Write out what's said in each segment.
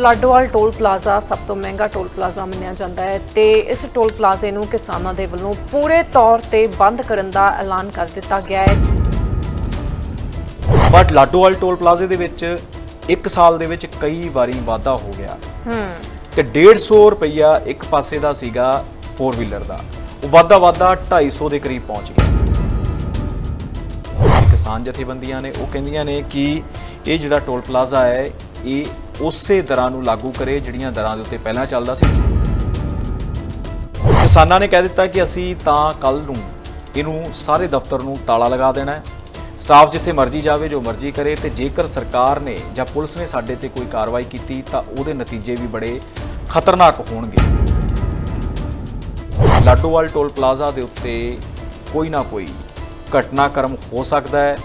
Ladowal toll plaza ਸਭ ਤੋਂ ਮਹਿੰਗਾ ਟੋਲ ਪਲਾਜ਼ਾ ਮੰਨਿਆ ਜਾਂਦਾ ਹੈ ਤੇ ਇਸ ਟੋਲ ਪਲਾਜ਼ੇ ਨੂੰ ਕਿਸਾਨਾਂ ਦੇ ਵੱਲੋਂ ਪੂਰੇ ਤੌਰ ਤੇ ਬੰਦ ਕਰਨ ਦਾ ਐਲਾਨ ਕਰ ਦਿੱਤਾ ਗਿਆ ਹੈ। ਬਟ ਲਾਡੋਵਾਲ ਟੋਲ ਪਲਾਜ਼ੇ ਦੇ ਵਿੱਚ ਇੱਕ ਸਾਲ ਦੇ ਵਿੱਚ ਕਈ ਵਾਰੀ ਵਾਧਾ ਹੋ ਗਿਆ। ਹੂੰ। ਤੇ 150 ਰੁਪਈਆ ਇੱਕ ਪਾਸੇ ਦਾ ਸੀਗਾ 4 ਵੀਲਰ ਦਾ। ਉਹ ਵਾਧਾ ਵਾਧਾ 250 ਦੇ ਕਰੀਬ ਪਹੁੰਚ ਗਿਆ। ਕਿਸਾਨ ਜਥੇਬੰਦੀਆਂ ਨੇ ਉਹ ਕਹਿੰਦੀਆਂ ਨੇ ਕਿ ਇਹ ਜਿਹੜਾ ਟੋਲ ਪਲਾਜ਼ਾ ਹੈ ਇਹ ਉਸੇ ਦਰਾਂ ਨੂੰ ਲਾਗੂ ਕਰੇ ਜਿਹੜੀਆਂ ਦਰਾਂ ਦੇ ਉੱਤੇ ਪਹਿਲਾਂ ਚੱਲਦਾ ਸੀ। ਕਿਸਾਨਾਂ ਨੇ ਕਹਿ ਦਿੱਤਾ ਕਿ ਅਸੀਂ ਤਾਂ ਕੱਲ ਨੂੰ ਇਹਨੂੰ ਸਾਰੇ ਦਫ਼ਤਰ ਨੂੰ ਤਾਲਾ ਲਗਾ ਦੇਣਾ ਹੈ। ਸਟਾਫ ਜਿੱਥੇ ਮਰਜ਼ੀ ਜਾਵੇ, ਜੋ ਮਰਜ਼ੀ ਕਰੇ ਤੇ ਜੇਕਰ ਸਰਕਾਰ ਨੇ ਜਾਂ ਪੁਲਿਸ ਨੇ ਸਾਡੇ ਤੇ ਕੋਈ ਕਾਰਵਾਈ ਕੀਤੀ ਤਾਂ ਉਹਦੇ ਨਤੀਜੇ ਵੀ ਬੜੇ ਖਤਰਨਾਕ ਹੋਣਗੇ। ਲਾਡੋਵਾਲ ਟੋਲ ਪਲਾਜ਼ਾ ਦੇ ਉੱਤੇ ਕੋਈ ਨਾ ਕੋਈ ਘਟਨਾਕ੍ਰਮ ਹੋ ਸਕਦਾ ਹੈ।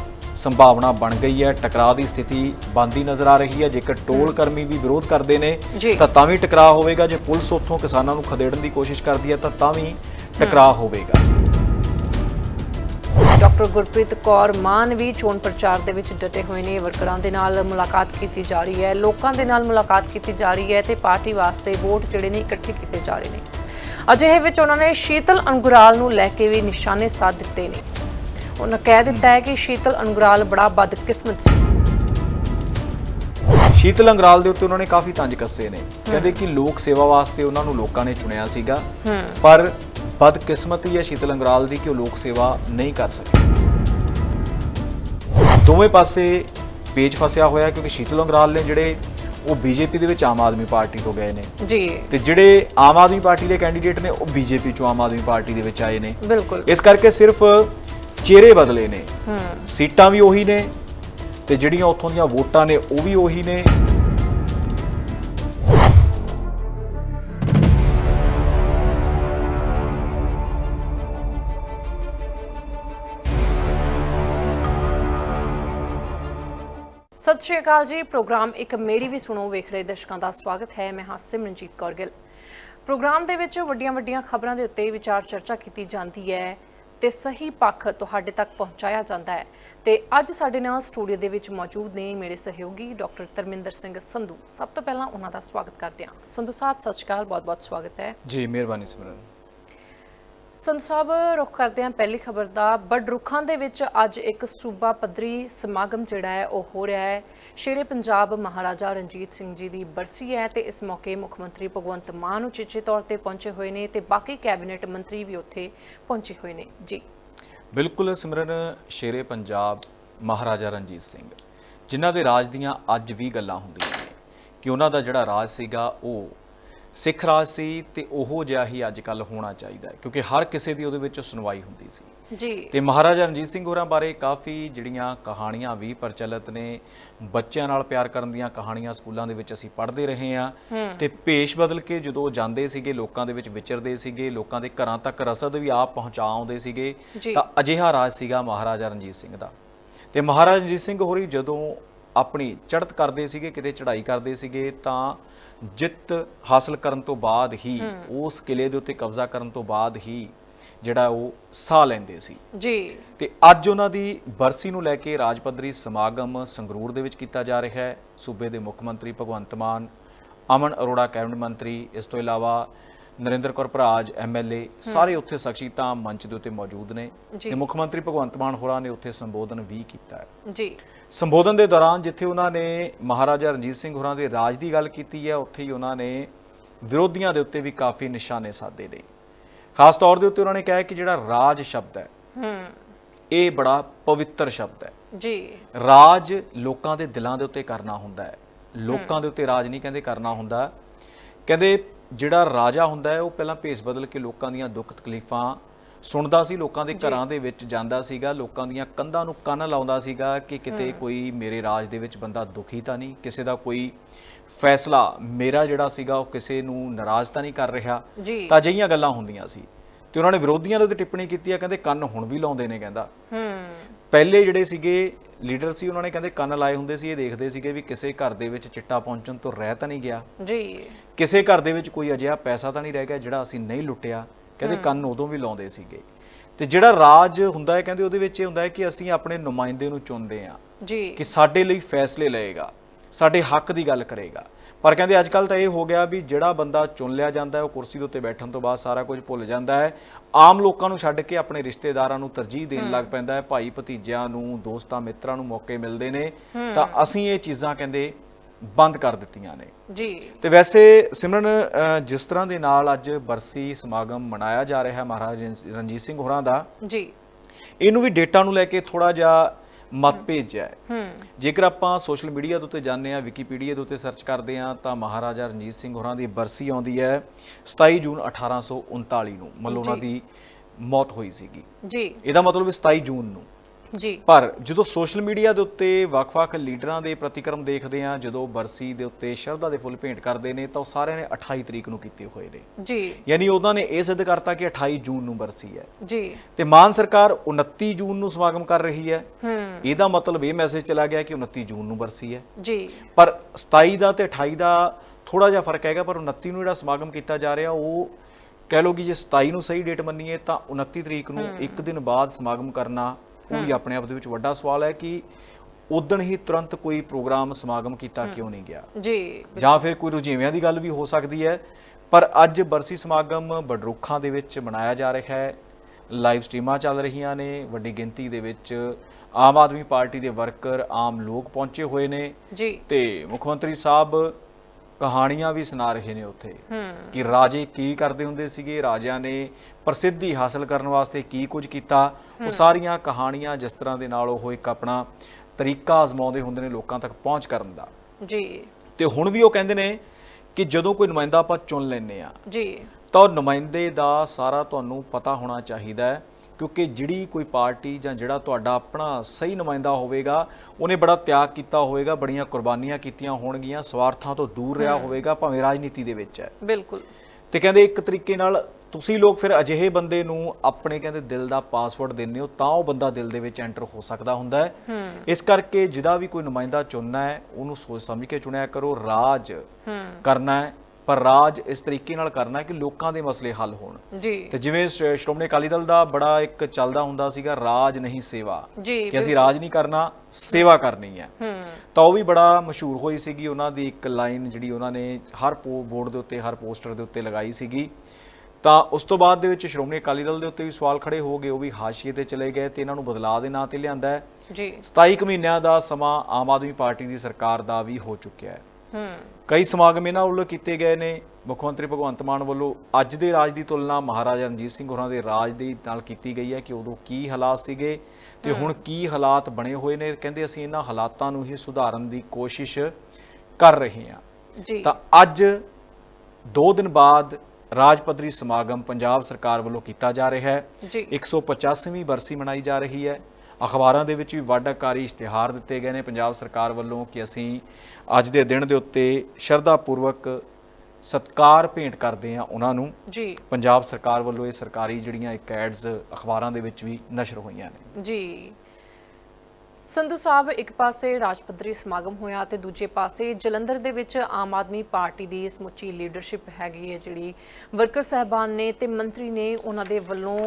ਸੰਭਾਵਨਾ ਬਣ ਗਈ ਹੈ ਟਕਰਾਅ ਦੀ ਸਥਿਤੀ ਬਣਦੀ ਨਜ਼ਰ ਆ ਰਹੀ ਹੈ। ਜੇਕਰ ਟੋਲ ਕਰਮੀ ਵੀ ਵਿਰੋਧ ਕਰਦੇ ਨੇ। ਤਾਂ ਤਾਂ ਵੀ ਟਕਰਾਅ ਹੋਵੇਗਾ। ਜੇ ਪੁਲਿਸ ਉੱਥੋਂ ਕਿਸਾਨਾਂ ਨੂੰ ਖਦੇੜਨ ਦੀ ਕੋਸ਼ਿਸ਼ ਕਰਦੀ ਹੈ ਤਾਂ ਤਾਂ ਵੀ ਟਕਰਾਅ ਹੋਵੇਗਾ। ਡਾਕਟਰ ਗੁਰਪ੍ਰੀਤ ਕੌਰ ਮਾਨ ਵੀ ਚੋਣ ਪ੍ਰਚਾਰ ਦੇ ਵਿੱਚ ਡਟੇ ਹੋਏ ਨੇ। ਵਰਕਰਾਂ ਦੇ ਨਾਲ ਮੁਲਾਕਾਤ ਕੀਤੀ ਜਾ ਰਹੀ ਹੈ। ਲੋਕਾਂ ਦੇ ਨਾਲ ਮੁਲਾਕਾਤ ਕੀਤੀ ਜਾ ਰਹੀ ਹੈ ਤੇ ਪਾਰਟੀ ਵਾਸਤੇ ਵੋਟ ਜਿਹੜੇ ਨੇ ਇਕੱਠੇ ਕੀਤੇ ਜਾ ਰਹੇ ਨੇ। ਅਜਿਹੇ ਵਿੱਚ ਉਹਨਾਂ ਨੇ ਸ਼ੀਤਲ ਅੰਗੁਰਾਲ ਨੂੰ ਲੈ ਕੇ ਵੀ ਨਿਸ਼ਾਨੇ ਸਾਧ ਦਿੱਤੇ ਨੇ। ਉਹਨਾਂ ਕਹਿ ਦਿੱਤਾ ਹੈ ਕਿ ਸ਼ੀਤਲ ਅੰਗੁਰਾਲ ਬੜਾ ਬਦਕਿਸਮਤ ਸੀ। ਸ਼ੀਤਲ ਅੰਗਰਾਲ ਦੇ ਉੱਤੇ ਉਹਨਾਂ ਨੇ ਕਾਫੀ ਤੰਜ ਕੱਸੇ ਨੇ। ਕਹਿੰਦੇ ਕਿ ਲੋਕ ਸੇਵਾ ਵਾਸਤੇ ਉਹਨਾਂ ਨੂੰ ਲੋਕਾਂ ਨੇ ਚੁਣਿਆ ਸੀਗਾ। ਪਰ ਬਦਕਿਸਮਤੀ ਹੈ ਸ਼ੀਤਲ ਅੰਗਰਾਲ ਦੀ ਕਿ ਉਹ ਲੋਕ ਸੇਵਾ ਨਹੀਂ ਕਰ ਸਕੇ। ਦੋਵੇਂ ਪਾਸੇ ਪੇਚ ਫਸਿਆ ਹੋਇਆ ਕਿਉਂਕਿ ਸ਼ੀਤਲ ਅੰਗਰਾਲ ਨੇ ਜਿਹੜੇ ਉਹ ਬੀਜੇਪੀ ਦੇ ਵਿੱਚ ਆਮ ਆਦਮੀ ਪਾਰਟੀ ਤੋਂ ਗਏ ਨੇ। ਜੀ। ਤੇ ਜਿਹੜੇ ਆਮ ਆਦਮੀ ਪਾਰਟੀ ਦੇ ਕੈਂਡੀਡੇਟ ਨੇ ਉਹ ਬੀਜੇਪੀ ਚੋਂ ਆਮ ਆਦਮੀ ਪਾਰਟੀ ਦੇ ਵਿੱਚ ਆਏ ਨੇ। ਬਿਲਕੁਲ। ਇਸ ਕਰਕੇ ਸਿਰਫ ਚਿਹਰੇ ਬਦਲੇ ਨੇ। ਹੂੰ। ਸੀਟਾਂ ਵੀ ਉਹੀ ਨੇ ਤੇ ਜਿਹੜੀਆਂ ਉੱਥੋਂ ਦੀਆਂ ਵੋਟਾਂ ਨੇ ਉਹ ਵੀ ਉਹੀ ਨੇ। ਸਤਿ ਸ਼੍ਰੀ ਅਕਾਲ ਜੀ। ਪ੍ਰੋਗਰਾਮ ਇੱਕ ਮੇਰੀ ਵੀ ਸੁਣੋ ਵੇਖ ਰਹੇ ਦਰਸ਼ਕਾਂ ਦਾ ਸਵਾਗਤ ਹੈ। ਮੈਂ ਹਾਂ ਸਿਮਰਨਜੀਤ ਕੌਰ ਗਿੱਲ। ਪ੍ਰੋਗਰਾਮ ਦੇ ਵਿੱਚ ਵੱਡੀਆਂ-ਵੱਡੀਆਂ ਖਬਰਾਂ ਦੇ ਉੱਤੇ ਵਿਚਾਰ ਚਰਚਾ ਕੀਤੀ ਜਾਂਦੀ ਹੈ। ਤੇ ਸਹੀ ਪੱਖ ਤੁਹਾਡੇ ਤੱਕ ਪਹੁੰਚਾਇਆ ਜਾਂਦਾ ਹੈ। ਤੇ ਅੱਜ ਸਾਡੇ ਨਾਲ ਸਟੂਡੀਓ ਦੇ ਵਿੱਚ ਮੌਜੂਦ ਨੇ ਮੇਰੇ ਸਹਿਯੋਗੀ ਡਾਕਟਰ ਧਰਮਿੰਦਰ ਸਿੰਘ ਸੰਧੂ। ਸਭ ਤੋਂ ਪਹਿਲਾਂ ਉਹਨਾਂ ਦਾ ਸਵਾਗਤ ਕਰਦੇ ਹਾਂ। ਸੰਧੂ ਸਾਹਿਬ, ਸਤਿ ਸ਼੍ਰੀ ਅਕਾਲ, ਬਹੁਤ-ਬਹੁਤ ਸਵਾਗਤ ਹੈ। ਜੀ, ਮਿਹਰਬਾਨੀ ਸਿਮਰਨ। ਸੰਧੂ ਸਾਹਿਬ, ਰੁਖ ਕਰਦੇ ਹਾਂ ਪਹਿਲੀ ਖਬਰ ਦਾ। ਬੜ ਰੁੱਖਾਂ ਦੇ ਵਿੱਚ ਅੱਜ ਇੱਕ ਸੂਬਾ ਪੱਧਰੀ ਸਮਾਗਮ ਜਿਹੜਾ ਹੈ, ਉਹ ਹੋ ਰਿਹਾ ਹੈ। ਸ਼ੇਰੇ ਪੰਜਾਬ ਮਹਾਰਾਜਾ ਰਣਜੀਤ ਸਿੰਘ ਜੀ ਦੀ ਬਰਸੀ ਹੈ ਤੇ ਇਸ ਮੌਕੇ ਮੁੱਖ ਮੰਤਰੀ ਭਗਵੰਤ ਮਾਨ ਉਚੇਚੇ ਤੌਰ ਤੇ ਪਹੁੰਚੇ ਹੋਏ ਨੇ ਤੇ ਬਾਕੀ ਕੈਬਨਿਟ ਮੰਤਰੀ ਵੀ ਉੱਥੇ ਪਹੁੰਚੇ ਹੋਏ ਨੇ। ਜੀ। ਬਿਲਕੁਲ ਸਿਮਰਨ, ਸ਼ੇਰੇ ਪੰਜਾਬ ਮਹਾਰਾਜਾ ਰਣਜੀਤ ਸਿੰਘ। ਜਿਨ੍ਹਾਂ ਦੇ ਰਾਜ ਦੀਆਂ ਅੱਜ ਵੀ ਗੱਲਾਂ ਹੁੰਦੀਆਂ ਨੇ, ਕਿ ਉਹਨਾਂ ਦਾ ਜਿਹੜਾ ਰਾਜ ਸੀਗਾ, ਉਹ ਸਿੱਖ ਰਾਜ ਸੀ ਤੇ ਉਹੋ ਜਿਹਾ ਹੀ ਅੱਜ ਕੱਲ ਹੋਣਾ ਚਾਹੀਦਾ ਹੈ ਕਿਉਂਕਿ ਹਰ ਕਿਸੇ ਦੀ ਉਹਦੇ ਵਿੱਚ ਸੁਣਵਾਈ ਹੁੰਦੀ ਸੀ। ਜੀ। ਤੇ ਮਹਾਰਾਜਾ ਰਣਜੀਤ ਸਿੰਘ ਹੋਰਾਂ ਬਾਰੇ ਕਾਫੀ ਜਿਹੜੀਆਂ ਕਹਾਣੀਆਂ ਵੀ ਪ੍ਰਚਲਿਤ ਨੇ ਬੱਚਿਆਂ ਨਾਲ ਪਿਆਰ ਕਰਨ ਦੀਆਂ ਕਹਾਣੀਆਂ ਸਕੂਲਾਂ ਦੇ ਵਿੱਚ ਅਸੀਂ ਪੜ੍ਹਦੇ ਰਹੇ ਹਾਂ। ਤੇ ਭੇਸ਼ ਬਦਲ ਕੇ ਜਦੋਂ ਜਾਂਦੇ ਸੀਗੇ ਲੋਕਾਂ ਦੇ ਵਿੱਚ ਵਿਚਰਦੇ ਸੀਗੇ ਲੋਕਾਂ ਦੇ ਘਰਾਂ ਤੱਕ ਰਸਦ ਵੀ ਆਪ ਪਹੁੰਚਾਉਂਦੇ ਸੀਗੇ ਜੀ। ਤਾਂ ਅਜਿਹਾ ਰਾਜ ਸੀਗਾ ਮਹਾਰਾਜਾ ਰਣਜੀਤ ਸਿੰਘ ਦਾ। ਤੇ ਮਹਾਰਾਜਾ ਰਣਜੀਤ ਸਿੰਘ ਹੋਰੀ ਜਦੋਂ ਆਪਣੀ ਚੜ੍ਹਤ ਕਰਦੇ ਸੀਗੇ ਕਿਤੇ ਚੜ੍ਹਾਈ ਕਰਦੇ ਸੀਗੇ ਤਾਂ ਜਿੱਤ ਹਾਸਲ ਕਰਨ ਤੋਂ ਬਾਅਦ ਹੀ ਉਸ ਕਿਲੇ ਦੇ ਉੱਤੇ ਕਬਜ਼ਾ ਕਰਨ ਤੋਂ ਬਾਅਦ ਹੀ ਜਿਹੜਾ ਉਹ ਸਾਹ ਲੈਂਦੇ ਸੀ। ਜੀ। ਤੇ ਅੱਜ ਉਹਨਾਂ ਦੀ ਬਰਸੀ ਨੂੰ ਲੈ ਕੇ ਰਾਜ ਪੱਧਰੀ ਸਮਾਗਮ ਸੰਗਰੂਰ ਦੇ ਵਿੱਚ ਕੀਤਾ ਜਾ ਰਿਹਾ ਹੈ। ਸੂਬੇ ਦੇ ਮੁੱਖ ਮੰਤਰੀ ਭਗਵੰਤ ਮਾਨ ਅਮਨ ਅਰੋੜਾ ਕੈਬਨਿਟ ਮੰਤਰੀ ਇਸ ਤੋਂ ਇਲਾਵਾ ਨਰਿੰਦਰ ਕੌਰ ਭਰਾਜ ਐਮਐਲਏ ਸਾਰੇ ਉੱਥੇ ਸ਼ਖਸੀਅਤਾਂ ਮੰਚ ਦੇ ਉੱਤੇ ਮੌਜੂਦ ਨੇ। ਤੇ ਮੁੱਖ ਮੰਤਰੀ ਭਗਵੰਤ ਮਾਨ ਹੋਰਾਂ ਨੇ ਉੱਥੇ ਸੰਬੋਧਨ ਵੀ ਕੀਤਾ ਹੈ। ਜੀ। ਸੰਬੋਧਨ ਦੇ ਦੌਰਾਨ ਜਿੱਥੇ ਉਹਨਾਂ ਨੇ ਮਹਾਰਾਜਾ ਰਣਜੀਤ ਸਿੰਘ ਹੋਰਾਂ ਦੇ ਰਾਜ ਦੀ ਗੱਲ ਕੀਤੀ ਹੈ ਉੱਥੇ ਹੀ ਉਹਨਾਂ ਨੇ ਵਿਰੋਧੀਆਂ ਦੇ ਉੱਤੇ ਵੀ ਕਾਫੀ ਨਿਸ਼ਾਨੇ ਸਾਧੇ ਨੇ। ਖਾਸ ਤੌਰ ਦੇ ਉੱਤੇ ਉਹਨਾਂ ਨੇ ਕਿਹਾ ਕਿ ਜਿਹੜਾ ਰਾਜ ਸ਼ਬਦ ਹੈ ਹੂੰ। ਇਹ ਬੜਾ ਪਵਿੱਤਰ ਸ਼ਬਦ ਹੈ। ਜੀ। ਰਾਜ ਲੋਕਾਂ ਦੇ ਦਿਲਾਂ ਦੇ ਉੱਤੇ ਕਰਨਾ ਹੁੰਦਾ ਹੈ। ਲੋਕਾਂ ਦੇ ਉੱਤੇ ਰਾਜ ਨਹੀਂ ਕਹਿੰਦੇ ਕਰਨਾ ਹੁੰਦਾ। ਕਹਿੰਦੇ ਜਿਹੜਾ ਰਾਜਾ ਹੁੰਦਾ ਹੈ ਉਹ ਪਹਿਲਾਂ ਭੇਸ ਬਦਲ ਕੇ ਲੋਕਾਂ ਦੀਆਂ ਦੁੱਖ ਤਕਲੀਫਾਂ ਸੁਣਦਾ ਸੀ ਲੋਕਾਂ ਦੇ ਘਰਾਂ ਦੇ ਵਿੱਚ ਜਾਂਦਾ ਸੀਗਾ ਲੋਕਾਂ ਦੀਆਂ ਕੰਧਾਂ ਨੂੰ ਕੰਨ ਲਾਉਂਦਾ ਸੀਗਾ ਕਿ ਕਿਤੇ ਕੋਈ ਮੇਰੇ ਰਾਜ ਦੇ ਵਿੱਚ ਬੰਦਾ ਦੁਖੀ ਤਾਂ ਨਹੀਂ ਕਿਸੇ ਦਾ ਕੋਈ ਫੈਸਲਾ ਮੇਰਾ ਜਿਹੜਾ ਸੀਗਾ ਉਹ ਕਿਸੇ ਨੂੰ ਨਾਰਾਜ਼ ਤਾਂ ਨਹੀਂ ਕਰ ਰਿਹਾ। ਤਾਂ ਅਜਿਹੀਆਂ ਗੱਲਾਂ ਹੁੰਦੀਆਂ ਸੀ। ਤੇ ਉਹਨਾਂ ਨੇ ਵਿਰੋਧੀਆਂ ਦੇ ਉੱਤੇ ਟਿੱਪਣੀ ਕੀਤੀ ਆ ਕਹਿੰਦੇ ਕੰਨ ਹੁਣ ਵੀ ਲਾਉਂਦੇ ਨੇ ਕਹਿੰਦਾ। ਪਹਿਲੇ ਜਿਹੜੇ ਸੀਗੇ ਲੀਡਰ ਸੀ ਉਹਨਾਂ ਨੇ ਕਹਿੰਦੇ ਕੰਨ ਲਾਏ ਹੁੰਦੇ ਸੀ ਇਹ ਦੇਖਦੇ ਸੀਗੇ ਵੀ ਕਿਸੇ ਘਰ ਦੇ ਵਿੱਚ ਚਿੱਟਾ ਪਹੁੰਚਣ ਤੋਂ ਰਹਿ ਤਾਂ ਨਹੀਂ ਗਿਆ। ਜੀ। ਕਿਸੇ ਘਰ ਦੇ ਵਿੱਚ ਕੋਈ ਅਜਿਹਾ ਪੈਸਾ ਤਾਂ ਨਹੀਂ ਰਹਿ ਗਿਆ ਜਿਹੜਾ ਅਸੀਂ ਨਹੀਂ ਲੁੱਟਿਆ। ਕਹਿੰਦੇ ਕੰਨ ਉਦੋਂ ਵੀ ਲਾਉਂਦੇ ਸੀਗੇ। ਤੇ ਜਿਹੜਾ ਰਾਜ ਹੁੰਦਾ ਹੈ ਕਹਿੰਦੇ ਉਹਦੇ ਵਿੱਚ ਇਹ ਹੁੰਦਾ ਹੈ ਕਿ ਅਸੀਂ ਆਪਣੇ ਨੁਮਾਇੰਦੇ ਨੂੰ ਚੁਣਦੇ ਆ ਜੀ। ਕਿ ਸਾਡੇ ਲਈ ਫੈਸਲੇ ਲਏਗਾ ਸਾਡੇ ਹੱਕ ਦੀ ਗੱਲ ਕਰੇਗਾ। ਪਰ ਕਹਿੰਦੇ ਅੱਜ ਕੱਲ ਤਾਂ ਇਹ ਹੋ ਗਿਆ ਵੀ ਜਿਹੜਾ ਬੰਦਾ ਚੁਣ ਲਿਆ ਜਾਂਦਾ ਹੈ ਉਹ ਕੁਰਸੀ ਦੇ ਉੱਤੇ ਬੈਠਣ ਤੋਂ ਬਾਅਦ ਸਾਰਾ ਕੁਝ ਭੁੱਲ ਜਾਂਦਾ ਹੈ। ਆਮ ਲੋਕਾਂ ਨੂੰ ਛੱਡ ਕੇ ਆਪਣੇ ਰਿਸ਼ਤੇਦਾਰਾਂ ਨੂੰ ਤਰਜੀਹ ਦੇਣ ਲੱਗ ਪੈਂਦਾ ਹੈ। ਭਾਈ ਭਤੀਜਿਆਂ ਨੂੰ ਦੋਸਤਾਂ ਮਿੱਤਰਾਂ ਨੂੰ ਮੌਕੇ ਮਿਲਦੇ ਨੇ। ਤਾਂ ਅਸੀਂ ਇਹ ਚੀਜ਼ਾਂ ਕਹਿੰਦੇ ਬੰਦ ਕਰ ਦਿੱਤੀਆਂ ਨੇ। ਜੀ। ਤੇ ਵੈਸੇ ਸਿਮਰਨ ਜਿਸ ਤਰ੍ਹਾਂ ਦੇ ਨਾਲ ਅੱਜ ਬਰਸੀ ਸਮਾਗਮ ਮਨਾਇਆ ਜਾ ਰਿਹਾ ਹੈ ਮਹਾਰਾਜ ਰਣ- ਰਣਜੀਤ ਸਿੰਘ ਹੋਰਾਂ ਦਾ ਜੀ। ਇਹਨੂੰ ਵੀ ਡੇਟਾ ਨੂੰ ਲੈ ਕੇ ਥੋੜਾ ਜਿਹਾ ਮਤਭੇਦ ਹੈ। ਹੂੰ। ਜੇਕਰ ਆਪਾਂ ਸੋਸ਼ਲ ਮੀਡੀਆ ਦੇ ਉੱਤੇ ਜਾਂਦੇ ਆ ਵਿਕੀਪੀਡੀਆ ਦੇ ਉੱਤੇ ਸਰਚ ਕਰਦੇ ਆ ਤਾਂ ਮਹਾਰਾਜਾ ਰਣਜੀਤ ਸਿੰਘ ਹੋਰਾਂ ਦੀ ਬਰਸੀ ਆਉਂਦੀ ਹੈ 27 ਜੂਨ 1839 ਨੂੰ। ਮਤਲਬ ਉਹਨਾਂ। ਦੀ ਮੌਤ ਹੋਈ ਸੀਗੀ। ਜੀ। ਇਹਦਾ ਮਤਲਬ ਹੈ 27 ਜੂਨ ਨੂੰ। ਜੀ। ਪਰ ਜਦੋਂ ਸੋਸ਼ਲ ਮੀਡੀਆ ਦੇ ਉੱਤੇ ਵੱਖ-ਵੱਖ ਲੀਡਰਾਂ ਦੇ ਪ੍ਰਤੀਕਰਮ ਦੇਖਦੇ ਆ ਜਦੋਂ ਬਰਸੀ ਦੇ ਉੱਤੇ ਸ਼ਰਧਾ ਦੇ ਫੁੱਲ ਭੇਂਟ ਕਰਦੇ ਨੇ ਤਾਂ ਉਹ ਸਾਰਿਆਂ ਨੇ 28 ਤਰੀਕ ਨੂੰ ਕੀਤੇ ਹੋਏ ਨੇ। ਜੀ। ਯਾਨੀ ਉਹਨਾਂ ਨੇ ਇਹ ਸਿੱਧ ਕਰਤਾ ਕਿ 28 ਜੂਨ ਨੂੰ ਬਰਸੀ ਹੈ। ਜੀ। ਤੇ ਮਾਨ ਸਰਕਾਰ 29 ਜੂਨ ਨੂੰ ਸਮਾਗਮ ਕਰ ਰਹੀ ਹੈ। ਹੂੰ। ਇਹਦਾ ਮਤਲਬ ਇਹ ਮੈਸੇਜ ਚਲਾ ਗਿਆ ਕਿ 29 ਜੂਨ ਨੂੰ ਬਰਸੀ ਹੈ। ਜੀ। ਪਰ 27 ਦਾ ਤੇ 28 ਦਾ ਥੋੜਾ ਜਿਹਾ ਫ਼ਰਕ ਹੈਗਾ ਪਰ 29 ਨੂੰ ਜਿਹੜਾ ਸਮਾਗਮ ਕੀਤਾ ਜਾ ਰਿਹਾ ਉਹ ਕਹਿ ਲਓ ਕਿ ਜੇ 27 ਨੂੰ ਸਹੀ ਡੇਟ ਮੰਨੀਏ ਤਾਂ 29 ਤਰੀਕ ਨੂੰ ਇੱਕ ਦਿਨ ਬਾਅਦ ਸਮਾਗਮ ਕਰਨਾ ਉਹ ਵੀ ਆਪਣੇ ਆਪ ਦੇ ਵਿੱਚ ਵੱਡਾ ਸਵਾਲ ਹੈ ਕਿ ਉਦੋਂ ਹੀ ਤੁਰੰਤ ਕੋਈ ਪ੍ਰੋਗਰਾਮ ਸਮਾਗਮ ਕੀਤਾ ਕਿਉਂ ਨਹੀਂ ਗਿਆ? ਜੀ ਜਾਂ ਫਿਰ ਕੋਈ ਰੁਝੇਵਿਆਂ ਦੀ ਗੱਲ ਵੀ ਹੋ ਸਕਦੀ ਹੈ ਪਰ ਅੱਜ ਬਰਸੀ ਸਮਾਗਮ ਬਡਰੁੱਖਾਂ ਦੇ ਵਿੱਚ ਮਨਾਇਆ ਜਾ ਰਿਹਾ ਹੈ ਲਾਈਵ ਸਟ੍ਰੀਮਾਂ ਚੱਲ ਰਹੀਆਂ ਨੇ ਵੱਡੀ ਗਿਣਤੀ ਦੇ ਵਿੱਚ ਆਮ ਆਦਮੀ ਪਾਰਟੀ ਦੇ ਵਰਕਰ ਆਮ ਲੋਕ ਪਹੁੰਚੇ ਹੋਏ ਨੇ ਜੀ। ਤੇ ਮੁੱਖ ਮੰਤਰੀ ਸਾਹਿਬ ਕਹਾਣੀਆਂ ਵੀ ਸੁਣਾ ਰਹੇ ਨੇ ਉੱਥੇ। ਕਿ ਰਾਜੇ ਕੀ ਕਰਦੇ ਹੁੰਦੇ ਸੀਗੇ ਰਾਜਿਆਂ ਨੇ ਪ੍ਰਸਿੱਧੀ ਹਾਸਲ ਕਰਨ ਵਾਸਤੇ ਕੀ ਕੁਝ ਕੀਤਾ। ਉਹ ਸਾਰੀਆਂ ਕਹਾਣੀਆਂ ਜਿਸ ਤਰ੍ਹਾਂ ਦੇ ਨਾਲ ਉਹ ਇੱਕ ਆਪਣਾ ਤਰੀਕਾ ਆਜ਼ਮਾਉਂਦੇ ਹੁੰਦੇ ਨੇ ਲੋਕਾਂ ਤੱਕ ਪਹੁੰਚ ਕਰਨ ਦਾ। ਜੀ। ਤੇ ਹੁਣ ਵੀ ਉਹ ਕਹਿੰਦੇ ਨੇ ਕਿ ਜਦੋਂ ਕੋਈ ਨੁਮਾਇੰਦਾ ਆਪਾਂ ਚੁਣ ਲੈਨੇ ਆ ਜੀ। ਤਾਂ ਨੁਮਾਇੰਦੇ ਦਾ ਸਾਰਾ ਤੁਹਾਨੂੰ ਪਤਾ ਹੋਣਾ ਚਾਹੀਦਾ ਹੈ ਕਿਉਂਕਿ ਜਿਹੜੀ ਕੋਈ ਪਾਰਟੀ ਜਾਂ ਜਿਹੜਾ ਤੁਹਾਡਾ ਆਪਣਾ ਸਹੀ ਨੁਮਾਇੰਦਾ ਹੋਵੇਗਾ ਉਹਨੇ ਬੜਾ ਤਿਆਗ ਕੀਤਾ ਹੋਵੇਗਾ ਬੜੀਆਂ ਕੁਰਬਾਨੀਆਂ ਕੀਤੀਆਂ ਹੋਣਗੀਆਂ ਸਵਾਰਥਾਂ ਤੋਂ ਦੂਰ ਰਿਹਾ ਹੋਵੇਗਾ ਭਾਵੇਂ ਰਾਜਨੀਤੀ ਦੇ ਵਿੱਚ ਹੈ। ਬਿਲਕੁਲ। ਤੇ ਕਹਿੰਦੇ ਇੱਕ ਤਰੀਕੇ ਨਾਲ ਤੁਸੀਂ ਲੋਕ ਫਿਰ ਅਜਿਹੇ ਬੰਦੇ ਨੂੰ ਆਪਣੇ ਕਹਿੰਦੇ ਦਿਲ ਦਾ ਪਾਸਵਰਡ ਦਿੰਦੇ ਹੋ ਤਾਂ ਉਹ ਬੰਦਾ ਦਿਲ ਦੇ ਵਿੱਚ ਐਂਟਰ ਹੋ ਸਕਦਾ ਹੁੰਦਾ ਹੈ। ਇਸ ਕਰਕੇ ਜਿਹਦਾ ਵੀ ਕੋਈ ਨੁਮਾਇੰਦਾ ਚੁਣਨਾ ਹੈ ਉਹਨੂੰ ਸੋਚ ਸਮਝ ਕੇ ਚੁਣਿਆ ਕਰੋ ਰਾਜ ਕਰਨਾ ਹੈ। ਪਰ ਰਾਜ ਇਸ ਤਰੀਕੇ ਨਾਲ ਕਰਨਾ ਕਿ ਲੋਕਾਂ ਦੇ ਮਸਲੇ ਹੱਲ ਹੋਣ। ਜੀ। ਤੇ ਜਿਵੇਂ ਸ਼੍ਰੋਮਣੀ ਅਕਾਲੀ ਦਲ ਦਾ ਬੜਾ ਇੱਕ ਚੱਲਦਾ ਹੁੰਦਾ ਸੀਗਾ ਰਾਜ ਨਹੀਂ ਸੇਵਾ। ਕਿ ਅਸੀਂ ਰਾਜ ਨਹੀਂ ਕਰਨਾ ਸੇਵਾ ਕਰਨੀ ਹੈ। ਤਾਂ ਉਹ ਵੀ ਬੜਾ ਮਸ਼ਹੂਰ ਹੋਈ ਸੀਗੀ ਉਹਨਾਂ ਦੀ ਇੱਕ ਲਾਈਨ ਜਿਹੜੀ ਉਹਨਾਂ ਨੇ ਹਰ ਬੋਰਡ ਦੇ ਉੱਤੇ ਹਰ ਪੋਸਟਰ ਦੇ ਉੱਤੇ ਲਗਾਈ ਸੀਗੀ। ਤਾਂ ਉਸ ਤੋਂ ਬਾਅਦ ਦੇ ਵਿੱਚ ਸ਼੍ਰੋਮਣੀ ਅਕਾਲੀ ਦਲ ਦੇ ਉੱਤੇ ਵੀ ਸਵਾਲ ਖੜੇ ਹੋ ਗਏ ਉਹ ਵੀ ਹਾਸ਼ੀਏ ਤੇ ਚਲੇ ਗਏ ਤੇ ਇਹਨਾਂ ਨੂੰ ਬਦਲਾਅ ਦੇ ਨਾਂ ਤੇ ਲਿਆਂਦਾ ਹੈ। ਜੀ। 27 ਕੁ ਮਹੀਨਿਆਂ ਦਾ ਸਮਾਂ ਆਮ ਆਦਮੀ ਪਾਰਟੀ ਦੀ ਸਰਕਾਰ ਦਾ ਵੀ ਹੋ ਚੁੱਕਿਆ ਹੂੰ। ਕਈ ਸਮਾਗਮ ਇਹਨਾਂ ਵੱਲੋਂ ਕੀਤੇ ਗਏ ਨੇ ਮੁੱਖ ਮੰਤਰੀ ਭਗਵੰਤ ਮਾਨ ਵੱਲੋਂ ਅੱਜ ਦੇ ਰਾਜ ਦੀ ਤੁਲਨਾ ਮਹਾਰਾਜਾ ਰਣਜੀਤ ਸਿੰਘ ਹੋਰਾਂ ਦੇ ਰਾਜ ਦੇ ਨਾਲ ਕੀਤੀ ਗਈ ਹੈ ਕਿ ਉਦੋਂ ਕੀ ਹਾਲਾਤ ਸੀਗੇ ਤੇ ਹੁਣ ਕੀ ਹਾਲਾਤ ਬਣੇ ਹੋਏ ਨੇ। ਕਹਿੰਦੇ ਅਸੀਂ ਇਹਨਾਂ ਹਾਲਾਤਾਂ ਨੂੰ ਹੀ ਸੁਧਾਰਨ ਦੀ ਕੋਸ਼ਿਸ਼ ਕਰ ਰਹੇ ਹਾਂ। ਜੀ। ਤਾਂ ਅੱਜ 2 ਦਿਨ ਬਾਅਦ ਰਾਜ ਪੱਧਰੀ ਸਮਾਗਮ ਪੰਜਾਬ ਸਰਕਾਰ ਵੱਲੋਂ ਕੀਤਾ ਜਾ ਰਿਹਾ ਹੈ। ਜੀ। 185ਵੀਂ ਬਰਸੀ ਮਨਾਈ ਜਾ ਰਹੀ ਹੈ। ਅਖਬਾਰਾਂ ਦੇ ਵਿੱਚ ਵੀ ਵਾਢਾਕਾਰੀ ਇਸ਼ਤਿਹਾਰ ਦਿੱਤੇ ਗਏ ਨੇ। ਪੰਜਾਬ ਸਰਕਾਰ ਵੱਲੋਂ ਕਿ ਅਸੀਂ ਅੱਜ ਦੇ ਦਿਨ ਦੇ ਉੱਤੇ ਸ਼ਰਧਾ ਪੂਰਵਕ ਸਤਕਾਰ ਭੇਂਟ ਕਰਦੇ ਹਾਂ ਉਹਨਾਂ ਨੂੰ। ਜੀ। ਪੰਜਾਬ ਸਰਕਾਰ ਵੱਲੋਂ ਇਹ ਸਰਕਾਰੀ ਜਿਹੜੀਆਂ ਇੱਕ ਐਡਸ ਅਖਬਾਰਾਂ ਦੇ ਵਿੱਚ ਵੀ ਨਸ਼ਰ ਹੋਈਆਂ ਨੇ। ਜੀ। ਸੰਧੂ ਸਾਹਿਬ ਇੱਕ ਪਾਸੇ ਰਾਜਪੱਧਰੀ ਸਮਾਗਮ ਹੋਇਆ ਤੇ ਦੂਜੇ ਪਾਸੇ ਜਲੰਧਰ ਦੇ ਵਿੱਚ ਆਮ ਆਦਮੀ ਪਾਰਟੀ ਦੀ ਸਮੁੱਚੀ ਲੀਡਰਸ਼ਿਪ ਹੈਗੀ ਹੈ ਜਿਹੜੀ ਵਰਕਰ ਸਹਿਬਾਨ ਨੇ ਤੇ ਮੰਤਰੀ ਨੇ ਉਹਨਾਂ ਦੇ ਵੱਲੋਂ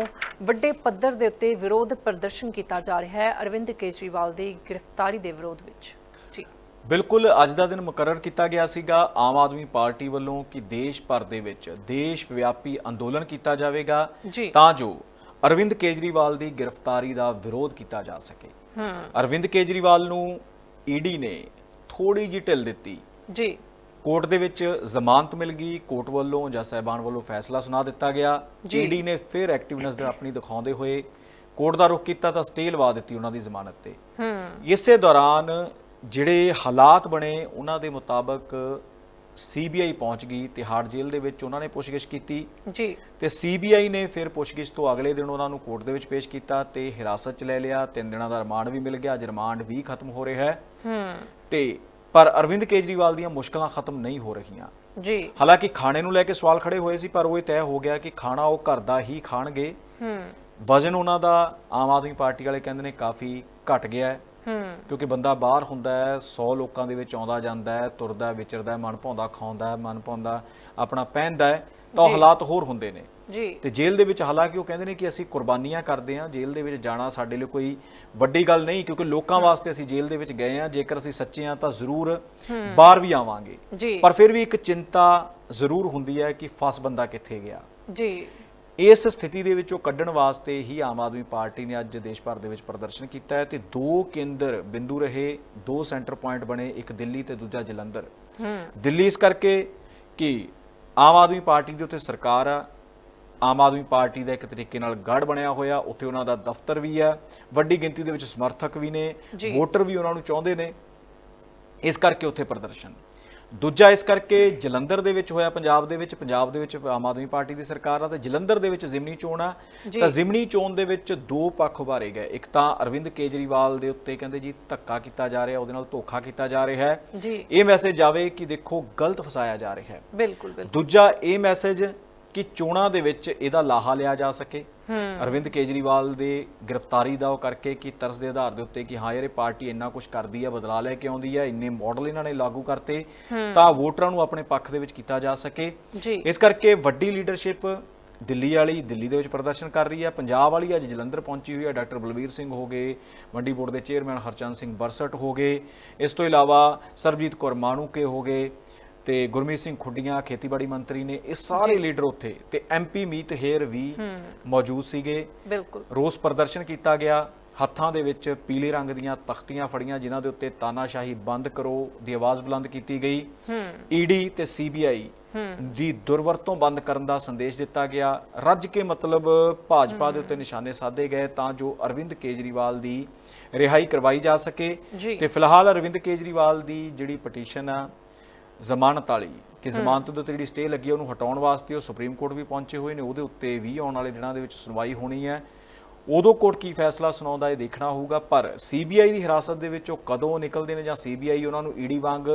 ਵੱਡੇ ਪੱਧਰ ਦੇ ਉੱਤੇ ਵਿਰੋਧ ਪ੍ਰਦਰਸ਼ਨ ਕੀਤਾ ਜਾ ਰਿਹਾ ਹੈ। ਅਰਵਿੰਦ ਕੇਜਰੀਵਾਲ ਦੀ ਗ੍ਰਿਫਤਾਰੀ ਦੇ ਵਿਰੋਧ ਵਿੱਚ। ਜੀ। ਬਿਲਕੁਲ ਅੱਜ ਦਾ ਦਿਨ ਮੁਕਰਰ ਕੀਤਾ ਗਿਆ ਸੀਗਾ। ਆਮ ਆਦਮੀ ਪਾਰਟੀ ਵੱਲੋਂ ਕਿ ਦੇਸ਼ ਭਰ ਦੇ ਵਿੱਚ ਦੇਸ਼ ਵਿਆਪੀ ਅੰਦੋਲਨ ਕੀਤਾ ਜਾਵੇਗਾ ਤਾਂ ਜੋ ਅਰਵਿੰਦ ਕੇਜਰੀਵਾਲ ਦੀ ਗ੍ਰਿਫਤਾਰੀ ਦਾ ਵਿਰੋਧ ਕੀਤਾ ਜਾ ਸਕੇ। ਅਰਵਿੰਦ ਕੇਜਰੀਵਾਲ ਨੂੰ ਈਡੀ ਨੇ ਥੋੜੀ ਜਿਹੀ ਢਿੱਲ ਦਿੱਤੀ। ਜੀ। ਕੋਰਟ ਦੇ ਵਿੱਚ ਜ਼ਮਾਨਤ ਮਿਲ ਗਈ ਕੋਰਟ ਵੱਲੋਂ ਜੱਜ ਸਾਹਿਬਾਨ ਵੱਲੋਂ ਫੈਸਲਾ ਸੁਣਾ ਦਿੱਤਾ ਗਿਆ। ਜੀ। ਈਡੀ ਨੇ ਫਿਰ ਐਕਟਿਵਨੈਸ ਦਾ ਆਪਣੀ ਦਿਖਾਉਂਦੇ ਹੋਏ ਕੋਰਟ ਦਾ ਰੁਖ ਕੀਤਾ ਤਾਂ ਸਟੇ ਲਵਾ ਦਿੱਤੀ ਉਹਨਾਂ ਦੀ ਜ਼ਮਾਨਤ ਤੇ। ਹੂੰ। ਇਸੇ ਦੌਰਾਨ ਜਿਹੜੇ ਹਾਲਾਤ ਬਣੇ ਉਹਨਾਂ ਦੇ ਮੁਤਾਬਕ ਸੀਬੀਆਈ ਪਹੁੰਚ ਗਈ ਤਿਹਾੜ ਜੇਲ੍ਹ ਦੇ ਵਿੱਚ ਉਹਨਾਂ ਨੇ ਪੁੱਛਗਿੱਛ ਕੀਤੀ। ਜੀ। ਤੇ ਸੀਬੀਆਈ ਨੇ ਫਿਰ ਪੁੱਛਗਿੱਛ ਤੋਂ ਅਗਲੇ ਦਿਨ ਉਹਨਾਂ ਨੂੰ ਕੋਰਟ ਦੇ ਵਿੱਚ ਪੇਸ਼ ਕੀਤਾ ਤੇ ਹਿਰਾਸਤ 'ਚ ਲੈ ਲਿਆ। ਤਿੰਨ ਦਿਨਾਂ ਦਾ ਰਿਮਾਂਡ ਵੀ ਮਿਲ ਗਿਆ। ਅੱਜ ਰਿਮਾਂਡ ਵੀ ਖਤਮ ਹੋ ਰਿਹਾ ਹੈ। ਹੂੰ। ਤੇ ਪਰ ਅਰਵਿੰਦ ਕੇਜਰੀਵਾਲ ਦੀਆਂ ਮੁਸ਼ਕਲਾਂ ਖਤਮ ਨਹੀਂ ਹੋ ਰਹੀਆਂ। ਜੀ। ਹਾਲਾਂਕਿ ਖਾਣੇ ਨੂੰ ਲੈ ਕੇ ਸਵਾਲ ਖੜੇ ਹੋਏ ਸੀ ਪਰ ਉਹ ਇਹ ਤੈਅ ਹੋ ਗਿਆ ਕਿ ਖਾਣਾ ਉਹ ਘਰ ਦਾ ਹੀ ਖਾਣਗੇ। ਹੂੰ। ਵਜ਼ਨ ਉਹਨਾਂ ਦਾ ਆਮ ਆਦਮੀ ਪਾਰਟੀ ਵਾਲੇ ਕਹਿੰਦੇ ਨੇ ਕਾਫੀ ਘਟ ਗਿਆ ਹੈ ਹੂੰ। ਕਿਉਂਕਿ ਬੰਦਾ ਬਾਹਰ ਹੁੰਦਾ ਹੈ 100 ਲੋਕਾਂ ਦੇ ਵਿੱਚ ਆਉਂਦਾ ਜਾਂਦਾ ਹੈ ਤੁਰਦਾ ਵਿਚਰਦਾ ਮਨ ਭਾਉਂਦਾ ਖਾਉਂਦਾ ਹੈ, ਮਨ ਭਾਉਂਦਾ ਆਪਣਾ ਪਹਿਨਦਾ ਹੈ ਤਾਂ ਹਾਲਾਤ ਹੋਰ ਹੁੰਦੇ ਨੇ। ਜੀ। ਤੇ ਜੇਲ੍ਹ ਦੇ ਵਿੱਚ ਹਾਲਾਂਕਿ ਉਹ ਕਹਿੰਦੇ ਨੇ ਕਿ ਅਸੀਂ ਕੁਰਬਾਨੀਆਂ ਕਰਦੇ ਹਾਂ ਜੇਲ੍ਹ ਦੇ ਵਿੱਚ ਜਾਣਾ ਸਾਡੇ ਲਈ ਕੋਈ ਵੱਡੀ ਗੱਲ ਨਹੀਂ ਕਿਉਂਕਿ ਲੋਕਾਂ ਵਾਸਤੇ ਅਸੀਂ ਜੇਲ੍ਹ ਦੇ ਵਿੱਚ ਗਏ ਹਾਂ ਜੇਕਰ ਅਸੀਂ ਸੱਚੇ ਹਾਂ ਤਾਂ ਜ਼ਰੂਰ ਬਾਹਰ ਵੀ ਆਵਾਂਗੇ। ਪਰ ਫਿਰ ਵੀ ਇੱਕ ਚਿੰਤਾ ਜ਼ਰੂਰ ਹੁੰਦੀ ਹੈ ਕਿ ਫਸ ਬੰਦਾ ਕਿੱਥੇ ਗਿਆ। ਜੀ। ਇਸ ਸਥਿਤੀ ਦੇ ਵਿੱਚੋਂ ਕੱਢਣ ਵਾਸਤੇ ਹੀ ਆਮ ਆਦਮੀ ਪਾਰਟੀ ਨੇ ਅੱਜ ਦੇਸ਼ ਭਰ ਦੇ ਵਿੱਚ ਪ੍ਰਦਰਸ਼ਨ ਕੀਤਾ ਹੈ ਤੇ ਦੋ ਕੇਂਦਰ ਬਿੰਦੂ ਰਹੇ ਦੋ ਸੈਂਟਰ ਪੁਆਇੰਟ ਬਣੇ ਇੱਕ ਦਿੱਲੀ ਤੇ ਦੂਜਾ ਜਲੰਧਰ। ਹੂੰ। ਦਿੱਲੀ ਇਸ ਕਰਕੇ ਕਿ ਆਮ ਆਦਮੀ ਪਾਰਟੀ ਦੇ ਉੱਤੇ ਸਰਕਾਰ ਆ ਆਮ ਆਦਮੀ ਪਾਰਟੀ ਦਾ ਇੱਕ ਤਰੀਕੇ ਨਾਲ ਗੜ ਬਣਿਆ ਹੋਇਆ ਉੱਥੇ ਉਹਨਾਂ ਦਾ ਦਫ਼ਤਰ ਵੀ ਆ ਵੱਡੀ ਗਿਣਤੀ ਦੇ ਵਿੱਚ ਸਮਰਥਕ ਵੀ ਨੇ। ਵੋਟਰ ਵੀ ਉਹਨਾਂ ਨੂੰ ਚਾਹੁੰਦੇ ਨੇ। ਇਸ ਕਰਕੇ ਉੱਥੇ ਪ੍ਰਦਰਸ਼ਨ। ਦੂਜਾ ਇਸ ਕਰਕੇ ਜਲੰਧਰ ਦੇ ਵਿੱਚ ਹੋਇਆ ਪੰਜਾਬ ਦੇ ਵਿੱਚ ਪੰਜਾਬ ਦੇ ਵਿੱਚ ਆਮ ਆਦਮੀ ਪਾਰਟੀ ਦੀ ਸਰਕਾਰ ਆ ਤੇ ਜਲੰਧਰ ਦੇ ਵਿੱਚ ਜ਼ਿਮਨੀ ਚੋਣ ਆ। ਤਾਂ ਜ਼ਿਮਨੀ ਚੋਣ ਦੇ ਵਿੱਚ ਦੋ ਪੱਖ ਉਭਾਰੇ ਗਏ। ਇੱਕ ਤਾਂ ਅਰਵਿੰਦ ਕੇਜਰੀਵਾਲ ਦੇ ਉੱਤੇ ਕਹਿੰਦੇ ਜੀ ਧੱਕਾ ਕੀਤਾ ਜਾ ਰਿਹਾ ਉਹਦੇ ਨਾਲ ਧੋਖਾ ਕੀਤਾ ਜਾ ਰਿਹਾ ਹੈ। ਇਹ ਮੈਸੇਜ ਜਾਵੇ ਕਿ ਦੇਖੋ ਗਲਤ ਫਸਾਇਆ ਜਾ ਰਿਹਾ ਹੈ। ਬਿਲਕੁਲ ਬਿਲਕੁਲ। ਦੂਜਾ ਇਹ ਮੈਸੇਜ ਕਿ ਚੋਣਾਂ ਦੇ ਵਿੱਚ ਇਹਦਾ ਲਾਹਾ ਲਿਆ ਜਾ ਸਕੇ। ਅਰਵਿੰਦ ਕੇਜਰੀਵਾਲ ਦੇ ਗ੍ਰਿਫਤਾਰੀ ਦਾ ਉਹ ਕਰਕੇ ਕਿ ਤਰਸ ਦੇ ਆਧਾਰ ਦੇ ਉੱਤੇ ਕਿ ਹਾਂ ਯਾਰ ਇਹ ਪਾਰਟੀ ਇੰਨਾ ਕੁਝ ਕਰਦੀ ਹੈ ਬਦਲਾ ਲੈ ਕੇ ਆਉਂਦੀ ਹੈ ਇੰਨੇ ਮਾਡਲ ਇਹਨਾਂ ਨੇ ਲਾਗੂ ਕਰਤੇ ਤਾਂ ਵੋਟਰਾਂ ਨੂੰ ਆਪਣੇ ਪੱਖ ਦੇ ਵਿੱਚ ਕੀਤਾ ਜਾ ਸਕੇ। ਇਸ ਕਰਕੇ ਵੱਡੀ ਲੀਡਰਸ਼ਿਪ ਦਿੱਲੀ ਵਾਲੀ ਦਿੱਲੀ ਦੇ ਵਿੱਚ ਪ੍ਰਦਰਸ਼ਨ ਕਰ ਰਹੀ ਹੈ ਪੰਜਾਬ ਵਾਲੀ ਅੱਜ ਜਲੰਧਰ ਪਹੁੰਚੀ ਹੋਈ ਹੈ ਡਾਕਟਰ ਬਲਵੀਰ ਸਿੰਘ ਹੋ ਗਏ ਮੰਡੀ ਬੋਰਡ ਦੇ ਚੇਅਰਮੈਨ ਹਰਚੰਦ ਸਿੰਘ ਬਰਸਟ ਹੋ ਗਏ। ਇਸ ਤੋਂ ਇਲਾਵਾ ਸਰਬਜੀਤ ਕੌਰ ਮਾਣੂਕੇ ਹੋ ਗਏ। ਤੇ ਗੁਰਮੀਤ ਸਿੰਘ ਖੁੱਡੀਆਂ ਖੇਤੀਬਾੜੀ ਮੰਤਰੀ ਨੇ ਇਹ ਸਾਰੇ ਲੀਡਰ ਉੱਥੇ ਤੇ ਐਮਪੀ ਮੀਤ ਹੇਰ ਵੀ ਮੌਜੂਦ ਸੀਗੇ। ਬਿਲਕੁਲ। ਰੋਸ ਪ੍ਰਦਰਸ਼ਨ ਕੀਤਾ ਗਿਆ। ਹੱਥਾਂ ਦੇ ਵਿੱਚ ਪੀਲੇ ਰੰਗ ਦੀਆਂ ਤਖਤੀਆਂ ਫੜੀਆਂ ਜਿਨ੍ਹਾਂ ਦੇ ਉੱਤੇ ਤਾਨਾਸ਼ਾਹੀ ਬੰਦ ਕਰੋ ਦੀ ਆਵਾਜ਼ ਬੁਲੰਦ ਕੀਤੀ ਗਈ। ਹੂੰ। ਈਡੀ ਤੇ ਸੀਬੀਆਈ ਦੀ ਦੁਰਵਰਤੋਂ ਬੰਦ ਕਰਨ ਦਾ ਸੰਦੇਸ਼ ਦਿੱਤਾ ਗਿਆ। ਰੱਜ ਕੇ ਮਤਲਬ ਭਾਜਪਾ ਦੇ ਉੱਤੇ ਨਿਸ਼ਾਨੇ ਸਾਧੇ ਗਏ ਤਾਂ ਜੋ ਅਰਵਿੰਦ ਕੇਜਰੀਵਾਲ ਦੀ ਰਿਹਾਈ ਕਰਵਾਈ ਜਾ ਸਕੇ। ਤੇ ਫਿਲਹਾਲ ਅਰਵਿੰਦ ਕੇਜਰੀਵਾਲ ਦੀ ਜਿਹੜੀ ਪਟੀਸ਼ਨ ਆ ਜ਼ਮਾਨਤ ਵਾਲੀ ਕਿ ਜ਼ਮਾਨਤ ਦੇ ਉੱਤੇ ਜਿਹੜੀ ਸਟੇ ਲੱਗੀ ਉਹਨੂੰ ਹਟਾਉਣ ਵਾਸਤੇ ਉਹ ਸੁਪਰੀਮ ਕੋਰਟ ਵੀ ਪਹੁੰਚੇ ਹੋਏ ਨੇ ਉਹਦੇ ਉੱਤੇ ਵੀ ਆਉਣ ਵਾਲੇ ਦਿਨਾਂ ਦੇ ਵਿੱਚ ਸੁਣਵਾਈ ਹੋਣੀ ਹੈ। ਉਦੋਂ ਕੋਰਟ ਕੀ ਫੈਸਲਾ ਸੁਣਾਉਂਦਾ ਇਹ ਦੇਖਣਾ ਹੋਊਗਾ ਪਰ ਸੀਬੀਆਈ ਦੀ ਹਿਰਾਸਤ ਦੇ ਵਿੱਚ ਉਹ ਕਦੋਂ ਨਿਕਲਦੇ ਨੇ ਜਾਂ ਸੀਬੀਆਈ ਉਹਨਾਂ ਨੂੰ ਈਡੀ ਵਾਂਗ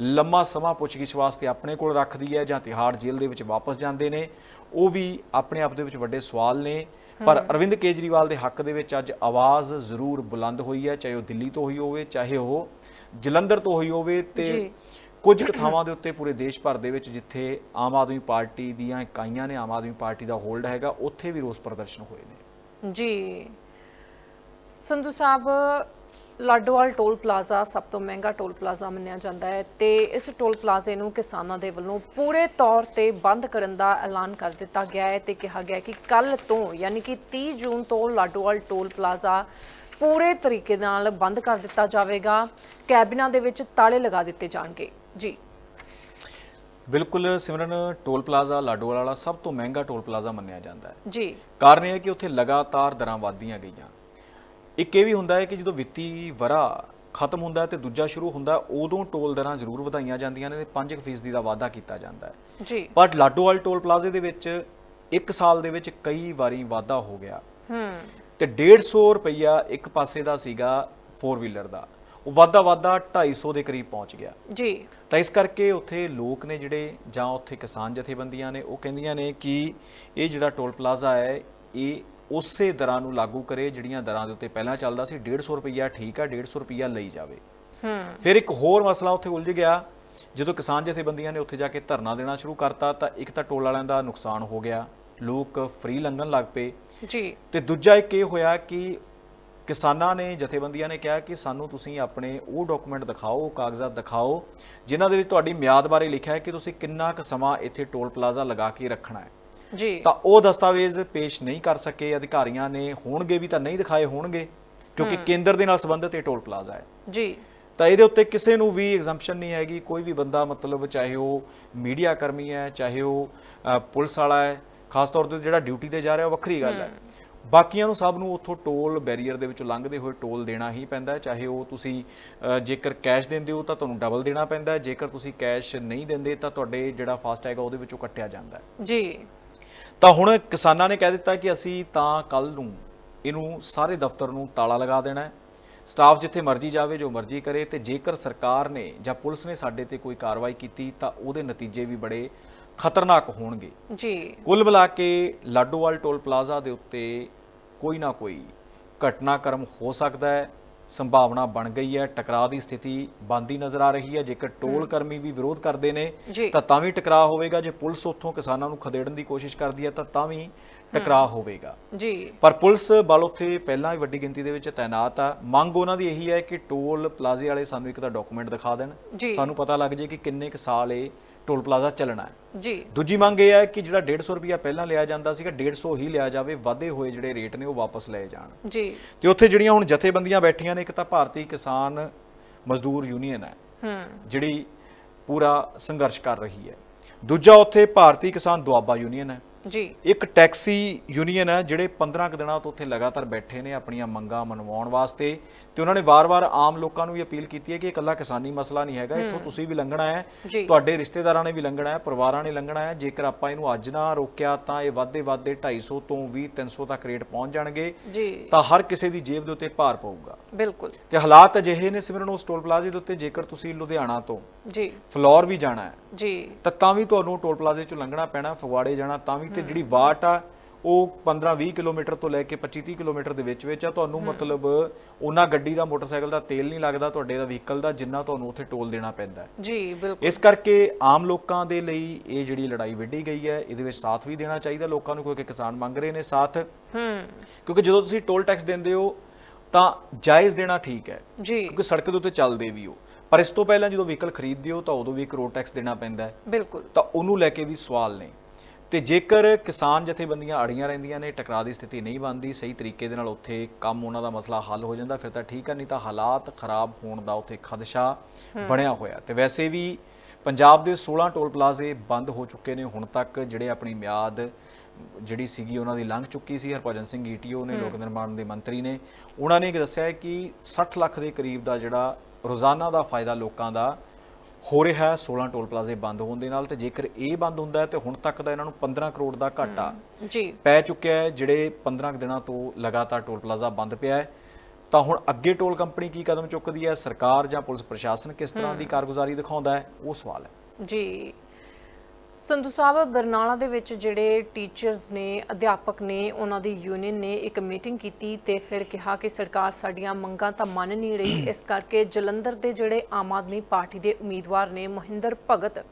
ਲੰਮਾ ਸਮਾਂ ਪੁੱਛਗਿੱਛ ਵਾਸਤੇ ਆਪਣੇ ਕੋਲ ਰੱਖਦੀ ਹੈ ਜਾਂ ਤਿਹਾੜ ਜੇਲ੍ਹ ਦੇ ਵਿੱਚ ਵਾਪਸ ਜਾਂਦੇ ਨੇ ਉਹ ਵੀ ਆਪਣੇ ਆਪ ਦੇ ਵਿੱਚ ਵੱਡੇ ਸਵਾਲ ਨੇ। ਪਰ ਅਰਵਿੰਦ ਕੇਜਰੀਵਾਲ ਦੇ ਹੱਕ ਦੇ ਵਿੱਚ ਅੱਜ ਆਵਾਜ਼ ਜ਼ਰੂਰ ਬੁਲੰਦ ਹੋਈ ਹੈ ਚਾਹੇ ਉਹ ਦਿੱਲੀ ਤੋਂ ਹੋਈ ਹੋਵੇ ਚਾਹੇ ਉਹ ਜਲੰਧਰ ਤੋਂ ਹੋਈ ਹੋਵੇ ਤੇ ਜੀ। ਕੁਝ ਥਾਵਾਂ ਦੇ ਉੱਤੇ ਪੂਰੇ ਦੇਸ਼ ਭਰ ਦੇ ਵਿੱਚ ਜਿੱਥੇ ਆਮ ਆਦਮੀ ਪਾਰਟੀ ਦੀਆਂ ਇਕਾਈਆਂ ਨੇ, ਆਮ ਆਦਮੀ ਪਾਰਟੀ ਦਾ ਹੋਲਡ ਹੈਗਾ, ਉੱਥੇ ਵੀ ਰੋਸ ਪ੍ਰਦਰਸ਼ਨ ਹੋਏ ਨੇ। ਜੀ। ਸੰਧੂ ਸਾਹਿਬ, ਲਾਡੋਵਾਲ ਟੋਲ ਪਲਾਜ਼ਾ ਸਭ ਤੋਂ ਮਹਿੰਗਾ ਟੋਲ ਪਲਾਜ਼ਾ ਮੰਨਿਆ ਜਾਂਦਾ ਹੈ ਤੇ ਇਸ ਟੋਲ ਪਲਾਜ਼ੇ ਨੂੰ ਕਿਸਾਨਾਂ ਦੇ ਵੱਲੋਂ ਪੂਰੇ ਤੌਰ ਤੇ ਬੰਦ ਕਰਨ ਦਾ ਐਲਾਨ ਕਰ ਦਿੱਤਾ ਗਿਆ ਹੈ ਤੇ ਕਿਹਾ ਗਿਆ ਹੈ ਕਿ ਕੱਲ ਤੋਂ, ਯਾਨੀ ਕਿ 30 ਜੂਨ ਤੋਂ ਲਾਡੋਵਾਲ ਟੋਲ ਪਲਾਜ਼ਾ ਪੂਰੇ ਤਰੀਕੇ ਨਾਲ ਬੰਦ ਕਰ ਦਿੱਤਾ ਜਾਵੇਗਾ। ਕੈਬਿਨਾਂ ਦੇ ਵਿੱਚ ਤਾਲੇ ਲਗਾ ਦਿੱਤੇ ਜਾਣਗੇ। ਜੀ। ਬਿਲਕੁਲ ਸਿਮਰਨ ਟੋਲ ਪਲਾਜ਼ਾ ਲਾਡੋਵਾਲ ਵਾਲਾ ਸਭ ਤੋਂ ਮਹਿੰਗਾ ਟੋਲ ਪਲਾਜ਼ਾ ਮੰਨਿਆ ਜਾਂਦਾ ਹੈ। ਜੀ। ਕਾਰਨ ਇਹ ਹੈ ਕਿ ਉੱਥੇ ਲਗਾਤਾਰ ਦਰਾਂ ਵਧਦੀਆਂ ਗਈਆਂ। ਇੱਕ ਇਹ ਵੀ ਹੁੰਦਾ ਹੈ ਕਿ ਜਦੋਂ ਵਿੱਤੀ ਵਰਾ ਖਤਮ ਹੁੰਦਾ ਹੈ ਤੇ ਦੂਜਾ ਸ਼ੁਰੂ ਹੁੰਦਾ ਉਦੋਂ ਟੋਲ ਦਰਾਂ ਜ਼ਰੂਰ ਵਧਾਈਆਂ ਜਾਂਦੀਆਂ ਨੇ ਤੇ 5% ਦਾ ਵਾਅਦਾ ਕੀਤਾ ਜਾਂਦਾ ਹੈ। ਜੀ। ਪਰ ਲਾਡੋਵਾਲ ਟੋਲ ਪਲਾਜ਼ੇ ਦੇ ਵਿੱਚ ਇੱਕ ਸਾਲ ਦੇ ਵਿੱਚ ਕਈ ਵਾਰੀ ਵਾਧਾ ਹੋ ਗਿਆ। ਹੂੰ। ਤੇ 150 ਰੁਪਈਆ ਇੱਕ ਪਾਸੇ ਦਾ ਸੀਗਾ 4 ਵੀਲਰ ਦਾ। ਉਹ ਵਾਧਾ ਵਾਧਾ 250 ਦੇ ਕਰੀਬ ਪਹੁੰਚ ਗਿਆ। ਜੀ। ਤਾਂ ਇਸ ਕਰਕੇ ਉੱਥੇ ਲੋਕ ਨੇ ਜਿਹੜੇ ਜਾਂ ਉੱਥੇ ਕਿਸਾਨ ਜਥੇਬੰਦੀਆਂ ਨੇ ਉਹ ਕਹਿੰਦੀਆਂ ਨੇ ਕਿ ਇਹ ਜਿਹੜਾ ਟੋਲ ਪਲਾਜ਼ਾ ਹੈ ਇਹ ਉਸੇ ਦਰਾਂ ਨੂੰ ਲਾਗੂ ਕਰੇ ਜਿਹੜੀਆਂ ਦਰਾਂ ਦੇ ਉੱਤੇ ਪਹਿਲਾਂ ਚੱਲਦਾ ਸੀ। 150 ਰੁਪਈਆ ਠੀਕ ਆ 150 ਰੁਪਈਆ ਲਈ ਜਾਵੇ। ਹੂੰ। ਫਿਰ ਇੱਕ ਹੋਰ ਮਸਲਾ ਉੱਥੇ ਉਲਝ ਗਿਆ। ਜਦੋਂ ਕਿਸਾਨ ਜਥੇਬੰਦੀਆਂ ਨੇ ਉੱਥੇ ਜਾ ਕੇ ਧਰਨਾ ਦੇਣਾ ਸ਼ੁਰੂ ਕਰਤਾ ਤਾਂ ਇੱਕ ਤਾਂ ਟੋਲ ਵਾਲਿਆਂ ਦਾ ਨੁਕਸਾਨ ਹੋ ਗਿਆ। ਲੋਕ ਫ੍ਰੀ ਲੰਘਣ ਲੱਗ ਪਏ। ਜੀ। ਤੇ ਦੂਜਾ ਇੱਕ ਇਹ ਹੋਇਆ ਕਿ ਕਿਸਾਨਾਂ ਨੇ ਜਥੇਬੰਦੀਆਂ ਨੇ ਕਿਹਾ ਕਿ ਸਾਨੂੰ ਤੁਸੀਂ ਆਪਣੇ ਉਹ ਡਾਕੂਮੈਂਟ ਦਿਖਾਓ ਕਾਗਜ਼ਾਤ ਦਿਖਾਓ ਜਿਨ੍ਹਾਂ ਦੇ ਵਿੱਚ ਤੁਹਾਡੀ ਮਿਆਦ ਬਾਰੇ ਲਿਖਿਆ ਹੈ ਕਿ ਤੁਸੀਂ ਕਿੰਨਾ ਕੁ ਸਮਾਂ ਇੱਥੇ ਟੋਲ ਪਲਾਜ਼ਾ ਲਗਾ ਕੇ ਰੱਖਣਾ ਹੈ। ਜੀ। ਤਾਂ ਉਹ ਦਸਤਾਵੇਜ਼ ਪੇਸ਼ ਨਹੀਂ ਕਰ ਸਕੇ ਅਧਿਕਾਰੀਆਂ ਨੇ ਹੋਣਗੇ ਵੀ ਤਾਂ ਨਹੀਂ ਦਿਖਾਏ ਹੋਣਗੇ ਕਿਉਂਕਿ ਕੇਂਦਰ ਦੇ ਨਾਲ ਸੰਬੰਧਿਤ ਇਹ ਟੋਲ ਪਲਾਜ਼ਾ ਹੈ। ਜੀ। ਤਾਂ ਇਹਦੇ ਉੱਤੇ ਕਿਸੇ ਨੂੰ ਵੀ ਐਗਜ਼ੈਂਪਸ਼ਨ ਨਹੀਂ ਹੈਗੀ ਕੋਈ ਵੀ ਬੰਦਾ ਮਤਲਬ ਚਾਹੇ ਉਹ ਮੀਡੀਆ ਕਰਮੀ ਹੈ ਚਾਹੇ ਉਹ ਪੁਲਿਸ ਵਾਲਾ ਹੈ ਖਾਸ ਤੌਰ ਤੇ ਜਿਹੜਾ ਡਿਊਟੀ ਤੇ ਜਾ ਰਿਹਾ ਉਹ ਵੱਖਰੀ ਗੱਲ ਹੈ। ਬਾਕੀਆਂ ਨੂੰ ਸਭ ਨੂੰ ਉੱਥੋਂ ਟੋਲ ਬੈਰੀਅਰ ਦੇ ਵਿੱਚੋਂ ਲੰਘਦੇ ਹੋਏ ਟੋਲ ਦੇਣਾ ਹੀ ਪੈਂਦਾ ਹੈ। ਚਾਹੇ ਉਹ ਤੁਸੀਂ ਜੇਕਰ ਕੈਸ਼ ਦਿੰਦੇ ਹੋ ਤਾਂ ਤੁਹਾਨੂੰ ਡਬਲ ਦੇਣਾ ਪੈਂਦਾ ਹੈ। ਜੇਕਰ ਤੁਸੀਂ ਕੈਸ਼ ਨਹੀਂ ਦਿੰਦੇ ਤਾਂ ਤੁਹਾਡੇ ਜਿਹੜਾ ਫਾਸਟ ਹੈਗਾ ਉਹਦੇ ਵਿੱਚੋਂ ਕੱਟਿਆ ਜਾਂਦਾ ਹੈ। ਜੀ। ਤਾਂ ਹੁਣ ਕਿਸਾਨਾਂ ਨੇ ਕਹਿ ਦਿੱਤਾ ਕਿ ਅਸੀਂ ਤਾਂ ਕੱਲ ਨੂੰ ਇਹਨੂੰ ਸਾਰੇ ਦਫ਼ਤਰ ਨੂੰ ਤਾਲਾ ਲਗਾ ਦੇਣਾ ਹੈ। ਸਟਾਫ ਜਿੱਥੇ ਮਰਜ਼ੀ ਜਾਵੇ ਜੋ ਮਰਜ਼ੀ ਕਰੇ ਤੇ ਜੇਕਰ ਸਰਕਾਰ ਨੇ ਜਾਂ ਪੁਲਿਸ ਨੇ ਸਾਡੇ ਤੇ ਕੋਈ ਕਾਰਵਾਈ ਕੀਤੀ ਤਾਂ ਉਹਦੇ ਨਤੀਜੇ ਵੀ ਬੜੇ ਖਤਰਨਾਕ ਹੋਣਗੇ। ਜੀ। ਕੁੱਲ ਮਿਲਾ ਕੇ ਲਾਡੋਵਾਲ ਟੋਲ ਪਲਾਜ਼ਾ ਦੇ ਉੱਤੇ ਕੋਈ ਨਾ ਕੋਈ ਘਟਨਾਕ੍ਰਮ ਹੋ ਸਕਦਾ ਹੈ ਸੰਭਾਵਨਾ ਬਣ ਗਈ ਹੈ ਟਕਰਾਅ ਦੀ ਸਥਿਤੀ ਬਣਦੀ ਨਜ਼ਰ ਆ ਰਹੀ ਹੈ। ਜੇਕਰ ਟੋਲ ਕਰਮੀ ਵੀ ਵਿਰੋਧ ਕਰਦੇ ਨੇ। ਤਾਂ ਤਾਂ ਵੀ ਟਕਰਾਅ ਹੋਵੇਗਾ। ਜੇ ਪੁਲਿਸ ਉੱਥੋਂ ਕਿਸਾਨਾਂ ਨੂੰ ਖਦੇੜਨ ਦੀ ਕੋਸ਼ਿਸ਼ ਕਰਦੀ ਹੈ ਤਾਂ ਤਾਂ ਵੀ ਟਕਰਾਅ ਹੋਵੇਗਾ। ਜੀ। ਪਰ ਪੁਲਿਸ ਬਲ ਉੱਥੇ ਪਹਿਲਾਂ ਹੀ ਵੱਡੀ ਗਿਣਤੀ ਦੇ ਵਿੱਚ ਤਾਇਨਾਤ ਆ। ਮੰਗ ਉਹਨਾਂ ਦੀ ਇਹੀ ਹੈ ਕਿ ਟੋਲ ਪਲਾਜ਼ੇ ਵਾਲੇ ਸਾਨੂੰ ਇੱਕ ਤਾਂ ਡਾਕੂਮੈਂਟ ਦਿਖਾ ਦੇਣ। ਸਾਨੂੰ ਪਤਾ ਲੱਗ ਜੇ ਕਿ ਕਿੰਨੇ ਕੁ ਸਾਲ ਇਹ ਟੋਲ ਪਲਾਜ਼ਾ ਚੱਲਣਾ ਹੈ। ਜੀ। ਦੂਜੀ ਮੰਗ ਇਹ ਹੈ ਕਿ ਜਿਹੜਾ 150 ਰੁਪਿਆ ਪਹਿਲਾਂ ਲਿਆ ਜਾਂਦਾ ਸੀਗਾ 150 ਹੀ ਲਿਆ ਜਾਵੇ ਵਾਧੇ ਹੋਏ ਜਿਹੜੇ ਰੇਟ ਨੇ ਉਹ ਵਾਪਸ ਲਏ ਜਾਣ। ਜੀ। ਤੇ ਉੱਥੇ ਜਿਹੜੀਆਂ ਹੁਣ ਜਥੇਬੰਦੀਆਂ ਬੈਠੀਆਂ ਨੇ ਇੱਕ ਤਾਂ ਭਾਰਤੀ ਕਿਸਾਨ ਮਜ਼ਦੂਰ ਯੂਨੀਅਨ ਹੈ ਹੂੰ। ਜਿਹੜੀ ਪੂਰਾ ਸੰਘਰਸ਼ ਕਰ ਰਹੀ ਹੈ। ਦੂਜਾ ਉੱਥੇ ਭਾਰਤੀ ਕਿਸਾਨ ਦੁਆਬਾ ਯੂਨੀਅਨ ਹੈ। ਜੀ। ਇੱਕ ਟੈਕਸੀ ਯੂਨੀਅਨ ਹੈ ਜਿਹੜੇ 15 ਕੁ ਦਿਨਾਂ ਤੋਂ ਉੱਥੇ ਲਗਾਤਾਰ ਬੈਠੇ ਨੇ ਆਪਣੀਆਂ ਮੰਗਾਂ ਮਨਵਾਉਣ ਵਾਸਤੇ। ਤੇ ਉਹਨਾਂ ਨੇ ਵਾਰ-ਵਾਰ ਆਮ ਲੋਕਾਂ ਨੂੰ ਵੀ ਅਪੀਲ ਕੀਤੀ ਹੈ ਕਿ ਇਹ ਇਕੱਲਾ ਕਿਸਾਨੀ ਮਸਲਾ ਨਹੀਂ ਹੈਗਾ ਇੱਥੋਂ ਤੁਸੀਂ ਵੀ ਲੰਘਣਾ ਹੈ। ਤੁਹਾਡੇ ਰਿਸ਼ਤੇਦਾਰਾਂ ਨੇ ਵੀ ਲੰਘਣਾ ਹੈ ਪਰਿਵਾਰਾਂ ਨੇ ਲੰਘਣਾ ਹੈ ਜੇਕਰ ਆਪਾਂ ਇਹਨੂੰ ਅੱਜ ਨਾ ਰੋਕਿਆ ਤਾਂ ਇਹ ਵਾਧੇ ਵਾਧੇ 250 ਤੋਂ ਵੀ 300 ਤੱਕ ਰੇਟ ਪਹੁੰਚ ਜਾਣਗੇ ਤਾਂ ਹਰ ਕਿਸੇ ਦੀ ਜੇਬ ਦੇ ਉੱਤੇ ਭਾਰ ਪਊਗਾ। ਬਿਲਕੁਲ। ਤੇ ਹਾਲਾਤ ਅਜਿਹੇ ਨੇ ਸਿਮਰਨ ਉਸ ਟੋਲ ਪਲਾਜ਼ੇ ਦੇ ਉੱਤੇ ਜੇਕਰ ਤੁਸੀਂ ਲੁਧਿਆਣਾ ਤੋਂ ਜੀ। ਫਲੋਰ ਵੀ ਜਾਣਾ ਹੈ ਜੀ। ਤਾਂ ਤਾਂ ਵੀ ਤੁਹਾਨੂੰ ਟੋਲ ਪਲਾਜ਼ੇ ਚੋਂ ਲੰਘਣਾ ਪੈਣਾ ਫਗਵਾੜੇ ਜਾਣਾ ਤਾਂ ਵੀ ਤੇ ਜਿਹੜੀ ਵਾਟ ਆ ਉਹ 15-20 ਕਿਲੋਮੀਟਰ ਤੋਂ ਲੈ ਕੇ 25-30 ਕਿਲੋਮੀਟਰ ਦੇ ਵਿੱਚ ਵਿੱਚ ਆ। ਤੁਹਾਨੂੰ ਮਤਲਬ ਉਹਨਾਂ ਗੱਡੀ ਦਾ ਮੋਟਰਸਾਈਕਲ ਦਾ ਤੇਲ ਨਹੀਂ ਲੱਗਦਾ ਤੁਹਾਡੇ ਦਾ ਵਹੀਕਲ ਦਾ ਜਿੰਨਾ ਤੁਹਾਨੂੰ ਉੱਥੇ ਟੋਲ ਦੇਣਾ ਪੈਂਦਾ ਹੈ। ਜੀ ਬਿਲਕੁਲ। ਇਸ ਕਰਕੇ ਆਮ ਲੋਕਾਂ ਦੇ ਲਈ ਇਹ ਜਿਹੜੀ ਲੜਾਈ ਵਿੱਢੀ ਗਈ ਹੈ ਇਹਦੇ ਵਿੱਚ ਸਾਥ ਵੀ ਦੇਣਾ ਚਾਹੀਦਾ ਲੋਕਾਂ ਨੂੰ ਕਿਉਂਕਿ ਕਿਸਾਨ ਮੰਗ ਰਹੇ ਨੇ ਸਾਥ। ਹੂੰ ਕਿਉਂਕਿ ਜਦੋਂ ਤੁਸੀਂ ਟੋਲ ਟੈਕਸ ਦਿੰਦੇ ਹੋ ਤਾਂ ਜਾਇਜ਼ ਦੇਣਾ ਠੀਕ ਹੈ। ਜੀ। ਕਿਉਂਕਿ ਸੜਕ ਦੇ ਉੱਤੇ ਚੱਲਦੇ ਵੀ ਹੋ। ਪਰ ਇਸ ਤੋਂ ਪਹਿਲਾਂ ਜਦੋਂ ਵਹੀਕਲ ਖਰੀਦਦੇ ਹੋ ਤਾਂ ਉਦੋਂ ਵੀ ਇੱਕ ਰੋਡ ਟੈਕਸ ਦੇਣਾ ਪੈਂਦਾ ਹੈ। ਬਿਲਕੁਲ। ਤਾਂ ਉਹਨੂੰ ਲੈ ਕੇ ਵੀ ਸਵਾਲ ਨੇ। ਤੇ ਜੇਕਰ ਕਿਸਾਨ ਜਥੇਬੰਦੀਆਂ ਅੜੀਆਂ ਰਹਿੰਦੀਆਂ ਨੇ ਟਕਰਾਅ ਦੀ ਸਥਿਤੀ ਨਹੀਂ ਬਣਦੀ ਸਹੀ ਤਰੀਕੇ ਦੇ ਨਾਲ ਉੱਥੇ ਕੰਮ ਉਹਨਾਂ ਦਾ ਮਸਲਾ ਹੱਲ ਹੋ ਜਾਂਦਾ ਫਿਰ ਤਾਂ ਠੀਕ ਹੈ ਨਹੀਂ ਤਾਂ ਹਾਲਾਤ ਖਰਾਬ ਹੋਣ ਦਾ ਉੱਥੇ ਖਦਸ਼ਾ ਬਣਿਆ ਹੋਇਆ। ਤੇ ਵੈਸੇ ਵੀ ਪੰਜਾਬ ਦੇ 16 ਟੋਲ ਪਲਾਜ਼ੇ ਬੰਦ ਹੋ ਚੁੱਕੇ ਨੇ ਹੁਣ ਤੱਕ ਜਿਹੜੇ ਆਪਣੀ ਮਿਆਦ ਜਿਹੜੀ ਸੀਗੀ ਉਹਨਾਂ ਦੀ ਲੰਘ ਚੁੱਕੀ ਸੀ ਹਰਭਜਨ ਸਿੰਘ ਈਟੀਓ ਨੇ ਲੋਕ ਨਿਰਮਾਣ ਦੇ ਮੰਤਰੀ ਨੇ ਉਹਨਾਂ ਨੇ ਇਹ ਦੱਸਿਆ ਕਿ 60 ਲੱਖ ਦੇ ਕਰੀਬ ਦਾ ਜਿਹੜਾ ਰੋਜ਼ਾਨਾ ਦਾ ਫਾਇਦਾ ਲੋਕਾਂ ਦਾ ਹੋ ਰਿਹਾ ਹੈ 16 ਟੋਲ ਪਲਾਜ਼ੇ ਬੰਦ ਹੋਣ ਦੇ ਨਾਲ ਤੇ ਜੇਕਰ ਇਹ ਬੰਦ ਹੁੰਦਾ ਹੈ ਤੇ ਹੁਣ ਤੱਕ ਦਾ ਇਹਨਾਂ ਨੂੰ 15 ਕਰੋੜ ਦਾ ਘਾਟਾ ਜੀ। ਪੈ ਚੁੱਕਿਆ ਹੈ ਜਿਹੜੇ 15 ਕੁ ਦਿਨਾਂ ਤੋਂ ਲਗਾਤਾਰ ਟੋਲ ਪਲਾਜ਼ਾ ਬੰਦ ਪਿਆ ਹੈ। ਤਾਂ ਹੁਣ ਅੱਗੇ ਟੋਲ ਕੰਪਨੀ ਕੀ ਕਦਮ ਚੁੱਕਦੀ ਹੈ? ਸਰਕਾਰ ਜਾਂ ਪੁਲਿਸ ਪ੍ਰਸ਼ਾਸਨ ਕਿਸ ਤਰ੍ਹਾਂ ਦੀ ਕਾਰਗੁਜ਼ਾਰੀ ਦਿਖਾਉਂਦਾ ਹੈ? ਉਹ ਸਵਾਲ ਹੈ। ਜੀ। ਸੰਧੂ ਸਾਹਿਬ ਬਰਨਾਲਾ ਦੇ ਵਿੱਚ ਜਿਹੜੇ ਟੀਚਰਸ ਨੇ ਅਧਿਆਪਕ ਨੇ ਉਹਨਾਂ ਦੀ ਯੂਨੀਅਨ ਨੇ ਇੱਕ ਮੀਟਿੰਗ ਕੀਤੀ ਤੇ ਫਿਰ ਕਿਹਾ ਕਿ ਸਰਕਾਰ ਸਾਡੀਆਂ ਮੰਗਾਂ ਤਾਂ ਮੰਨ ਨਹੀਂ ਰਹੀ। ਇਸ ਕਰਕੇ ਜਲੰਧਰ ਦੇ ਜਿਹੜੇ ਆਮ ਆਦਮੀ ਪਾਰਟੀ ਦੇ ਉਮੀਦਵਾਰ ਨੇ ਮਹਿੰਦਰ ਭਗਤ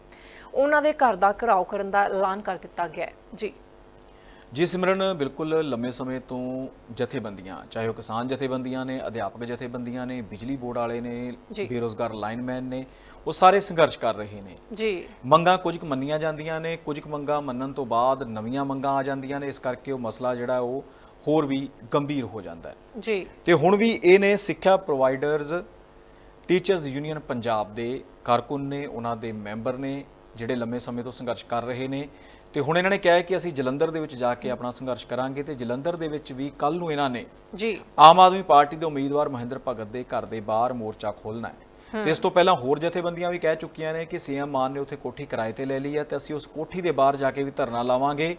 ਉਹਨਾਂ ਦੇ ਘਰ ਦਾ ਘਰਾਓ ਕਰਨ ਦਾ ਐਲਾਨ ਕਰ ਦਿੱਤਾ ਗਿਆ ਹੈ। ਜੀ। ਜੀ ਸਿਮਰਨ ਬਿਲਕੁਲ ਲੰਮੇ ਸਮੇਂ ਤੋਂ ਜਥੇਬੰਦੀਆਂ ਚਾਹੇ ਉਹ ਕਿਸਾਨ ਜਥੇਬੰਦੀਆਂ ਨੇ ਅਧਿਆਪਕ ਜਥੇਬੰਦੀਆਂ ਨੇ ਬਿਜਲੀ ਬੋਰਡ ਵਾਲੇ ਨੇ। ਬੇਰੋਜ਼ਗਾਰ ਲਾਈਨਮੈਨ ਨੇ ਉਹ ਸਾਰੇ ਸੰਘਰਸ਼ ਕਰ ਰਹੇ ਨੇ। ਜੀ। ਮੰਗਾਂ ਕੁਝ ਕੁ ਮੰਨੀਆਂ ਜਾਂਦੀਆਂ ਨੇ ਕੁਝ ਕੁ ਮੰਗਾਂ ਮੰਨਣ ਤੋਂ ਬਾਅਦ ਨਵੀਆਂ ਮੰਗਾਂ ਆ ਜਾਂਦੀਆਂ ਨੇ ਇਸ ਕਰਕੇ ਉਹ ਮਸਲਾ ਜਿਹੜਾ ਉਹ ਹੋਰ ਵੀ ਗੰਭੀਰ ਹੋ ਜਾਂਦਾ ਹੈ। ਜੀ। ਤੇ ਹੁਣ ਵੀ ਇਹ ਨੇ ਸਿੱਖਿਆ ਪ੍ਰੋਵਾਈਡਰਜ਼ ਟੀਚਰਸ ਯੂਨੀਅਨ ਪੰਜਾਬ ਦੇ ਕਾਰਕੁਨ ਨੇ ਉਹਨਾਂ ਦੇ ਮੈਂਬਰ ਨੇ ਜਿਹੜੇ ਲੰਮੇ ਸਮੇਂ ਤੋਂ ਸੰਘਰਸ਼ ਕਰ ਰਹੇ ਨੇ। ਤੇ ਹੁਣ ਇਹਨਾਂ ਨੇ ਕਿਹਾ ਹੈ ਕਿ ਅਸੀਂ ਜਲੰਧਰ ਦੇ ਵਿੱਚ ਜਾ ਕੇ ਆਪਣਾ ਸੰਘਰਸ਼ ਕਰਾਂਗੇ ਤੇ ਜਲੰਧਰ ਦੇ ਵਿੱਚ ਵੀ ਕੱਲ ਨੂੰ ਇਹਨਾਂ ਨੇ ਜੀ। ਆਮ ਆਦਮੀ ਪਾਰਟੀ ਦੇ ਉਮੀਦਵਾਰ ਮਹਿੰਦਰ ਭਗਤ ਦੇ ਘਰ ਦੇ ਬਾਹਰ ਮੋਰਚਾ ਖੋਲਣਾ ਹੈ। ਤੇ ਇਸ ਤੋਂ ਪਹਿਲਾਂ ਹੋਰ ਜਥੇਬੰਦੀਆਂ ਵੀ ਕਹਿ ਚੁੱਕੀਆਂ ਨੇ ਕਿ ਸੀਐਮ ਮਾਨ ਨੇ ਉੱਥੇ ਕੋਠੀ ਕਿਰਾਏ ਤੇ ਲੈ ਲਈ ਹੈ ਤੇ ਅਸੀਂ ਉਸ ਕੋਠੀ ਦੇ ਬਾਹਰ ਜਾ ਕੇ ਵੀ ਧਰਨਾ ਲਾਵਾਂਗੇ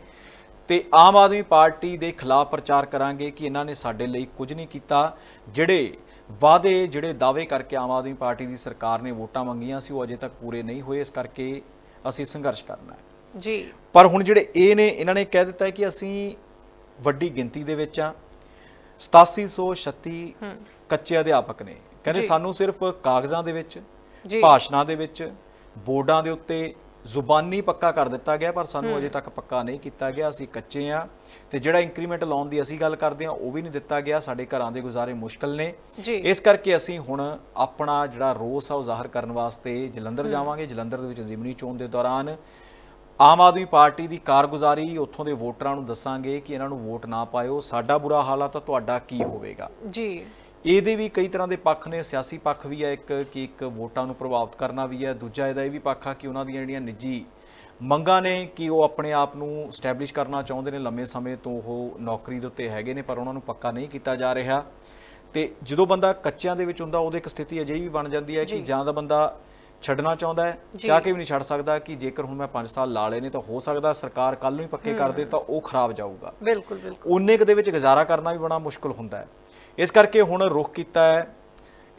ਤੇ ਆਮ ਆਦਮੀ ਪਾਰਟੀ ਦੇ ਖਿਲਾਫ ਪ੍ਰਚਾਰ ਕਰਾਂਗੇ ਕਿ ਇਹਨਾਂ ਨੇ ਸਾਡੇ ਲਈ ਕੁਝ ਨਹੀਂ ਕੀਤਾ। ਜਿਹੜੇ ਵਾਅਦੇ ਜਿਹੜੇ ਦਾਅਵੇ ਕਰਕੇ ਆਮ ਆਦਮੀ ਪਾਰਟੀ ਦੀ ਸਰਕਾਰ ਨੇ ਵੋਟਾਂ ਮੰਗੀਆਂ ਸੀ ਉਹ ਅਜੇ ਤੱਕ ਪੂਰੇ ਨਹੀਂ ਹੋਏ। ਇਸ ਕਰਕੇ ਅਸੀਂ ਸੰਘਰਸ਼ ਕਰਨਾ ਹੈ। ਜੀ। ਪਰ ਹੁਣ ਜਿਹੜੇ ਇਹ ਨੇ ਇਹਨਾਂ ਨੇ ਕਹਿ ਦਿੱਤਾ ਹੈ ਕਿ ਅਸੀਂ ਵੱਡੀ ਗਿਣਤੀ ਦੇ ਵਿੱਚ ਆ 8736 ਕੱਚੇ ਅਧਿਆਪਕ ਨੇ। ਕਹਿੰਦੇ। ਸਾਨੂੰ ਸਿਰਫ ਕਾਗਜ਼ਾਂ ਦੇ ਵਿੱਚ ਭਾਸ਼ਣਾਂ ਦੇ ਵਿੱਚ ਬੋਰਡਾਂ ਦੇ ਉੱਤੇ ਜ਼ੁਬਾਨੀ ਪੱਕਾ ਕਰ ਦਿੱਤਾ ਗਿਆ ਪਰ ਸਾਨੂੰ ਅਜੇ ਤੱਕ ਪੱਕਾ ਨਹੀਂ ਕੀਤਾ ਗਿਆ। ਅਸੀਂ ਕੱਚੇ ਆ ਤੇ ਜਿਹੜਾ ਇੰਕਰੀਮੈਂਟ ਲਾਉਣ ਦੀ ਅਸੀਂ ਗੱਲ ਕਰਦੇ ਆ ਉਹ ਵੀ ਨਹੀਂ ਦਿੱਤਾ ਗਿਆ। ਸਾਡੇ ਘਰਾਂ ਦੇ ਗੁਜ਼ਾਰੇ ਮੁਸ਼ਕਲ ਨੇ। ਇਸ ਕਰਕੇ ਅਸੀਂ ਹੁਣ ਆਪਣਾ ਜਿਹੜਾ ਰੋਸ ਆ ਉਹ ਜ਼ਾਹਰ ਕਰਨ ਵਾਸਤੇ ਜਲੰਧਰ ਜਾਵਾਂਗੇ। ਜਲੰਧਰ ਦੇ ਵਿੱਚ ਜ਼ਿਮਨੀ ਚੋਣ ਦੇ ਦੌਰਾਨ ਆਮ ਆਦਮੀ ਪਾਰਟੀ ਦੀ ਕਾਰਗੁਜ਼ਾਰੀ ਉੱਥੋਂ ਦੇ ਵੋਟਰਾਂ ਨੂੰ ਦੱਸਾਂਗੇ ਕਿ ਇਹਨਾਂ ਨੂੰ ਵੋਟ ਨਾ ਪਾਇਓ। ਸਾਡਾ ਬੁਰਾ ਹਾਲ ਆ ਤਾਂ ਤੁਹਾਡਾ ਕੀ ਹੋਵੇਗਾ? ਜੀ। ਇਹਦੇ ਵੀ ਕਈ ਤਰ੍ਹਾਂ ਦੇ ਪੱਖ ਨੇ ਸਿਆਸੀ ਪੱਖ ਵੀ ਹੈ ਇੱਕ ਕਿ ਇੱਕ ਵੋਟਾਂ ਨੂੰ ਪ੍ਰਭਾਵਿਤ ਕਰਨਾ ਵੀ ਹੈ ਦੂਜਾ ਇਹਦਾ ਇਹ ਵੀ ਪੱਖ ਆ ਕਿ ਉਹਨਾਂ ਦੀਆਂ ਜਿਹੜੀਆਂ ਨਿੱਜੀ ਮੰਗਾਂ ਨੇ ਕਿ ਉਹ ਆਪਣੇ ਆਪ ਨੂੰ ਸਟੈਬਲਿਸ਼ ਕਰਨਾ ਚਾਹੁੰਦੇ ਨੇ। ਲੰਮੇ ਸਮੇਂ ਤੋਂ ਉਹ ਨੌਕਰੀ ਦੇ ਉੱਤੇ ਹੈਗੇ ਨੇ ਪਰ ਉਹਨਾਂ ਨੂੰ ਪੱਕਾ ਨਹੀਂ ਕੀਤਾ ਜਾ ਰਿਹਾ। ਤੇ ਜਦੋਂ ਬੰਦਾ ਕੱਚਿਆਂ ਦੇ ਵਿੱਚ ਹੁੰਦਾ ਉਹਦੇ ਇੱਕ ਸਥਿਤੀ ਅਜਿਹੀ ਵੀ ਬਣ ਜਾਂਦੀ ਹੈ ਕਿ ਜੀ। ਤਾਂ ਬੰਦਾ ਛੱਡਣਾ ਚਾਹੁੰਦਾ ਹੈ। ਚਾਹ ਕੇ ਵੀ ਨਹੀਂ ਛੱਡ ਸਕਦਾ ਕਿ ਜੇਕਰ ਹੁਣ ਮੈਂ 5 ਸਾਲ ਲਾ ਲਏ ਨੇ ਤਾਂ ਹੋ ਸਕਦਾ ਸਰਕਾਰ ਕੱਲ ਨੂੰ ਹੀ ਪੱਕੇ ਕਰ ਦੇ ਤਾਂ ਉਹ ਖਰਾਬ ਜਾਊਗਾ। ਬਿਲਕੁਲ ਬਿਲਕੁਲ। ਉਨੇ ਕੁ ਦੇ ਵਿੱਚ ਗੁਜ਼ਾਰਾ ਕਰਨਾ ਵੀ ਬੜਾ ਮੁਸ਼ਕਲ ਹੁੰਦਾ ਹੈ। ਇਸ ਕਰਕੇ ਹੁਣ ਰੁਖ ਕੀਤਾ ਹੈ।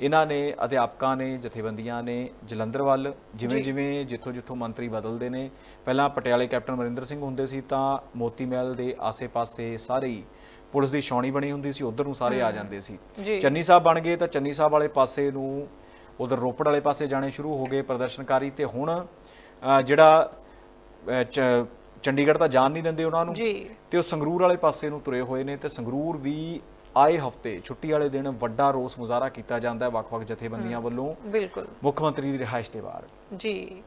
ਇਹਨਾਂ ਨੇ ਅਧਿਆਪਕਾਂ ਨੇ ਜਥੇਬੰਦੀਆਂ ਨੇ ਜਲੰਧਰ ਵੱਲ ਜਿਵੇਂ। ਜਿਵੇਂ ਜਿੱਥੋਂ ਜਿੱਥੋਂ ਮੰਤਰੀ ਬਦਲਦੇ ਨੇ। ਪਹਿਲਾਂ ਪਟਿਆਲੇ ਕੈਪਟਨ ਅਮਰਿੰਦਰ ਸਿੰਘ ਹੁੰਦੇ ਸੀ ਤਾਂ ਮੋਤੀ ਮਹਿਲ ਦੇ ਆਸੇ-ਪਾਸੇ ਸਾਰੇ ਹੀ ਪੁਲਿਸ ਦੀ ਛਾਉਣੀ ਬਣੀ ਹੁੰਦੀ ਸੀ ਉਧਰ ਨੂੰ ਸਾਰੇ ਆ ਜਾਂਦੇ ਸੀ। ਚੰਨੀ ਸਾਹਿਬ ਬਣ ਗਏ ਤਾਂ ਚੰਨੀ ਸਾਹਿਬ ਵਾਲੇ ਪਾਸੇ ਨੂੰ ਉਧਰ ਰੋਪੜ ਵਾਲੇ ਪਾਸੇ ਜਾਣੇ ਸ਼ੁਰੂ ਹੋ ਗਏ ਪ੍ਰਦਰਸ਼ਨਕਾਰੀ ਤੇ ਹੁਣ ਜਿਹੜਾ ਚੰਡੀਗੜ੍ਹ ਤਾਂ ਜਾਣ ਨਹੀਂ ਦਿੰਦੇ ਉਹਨਾਂ ਨੂੰ। ਤੇ ਉਹ ਸੰਗਰੂਰ ਵਾਲੇ ਪਾਸੇ ਨੂੰ ਤੁਰੇ ਹੋਏ ਨੇ ਤੇ ਸੰਗਰੂਰ ਵੀ ਆਏ ਹਫ਼ਤੇ ਛੁੱਟੀ ਵਾਲੇ ਦਿਨ ਵੱਡਾ ਰੋਸ ਮੁਜ਼ਾਹਰਾ ਕੀਤਾ ਜਾਂਦਾ ਹੈ ਵੱਖ-ਵੱਖ ਜਥੇਬੰਦੀਆਂ ਵੱਲੋਂ। ਬਿਲਕੁਲ। ਮੁੱਖ ਮੰਤਰੀ ਦੀ ਰਿਹਾਇਸ਼ ਦੇ ਬਾਹਰ ਜੀ।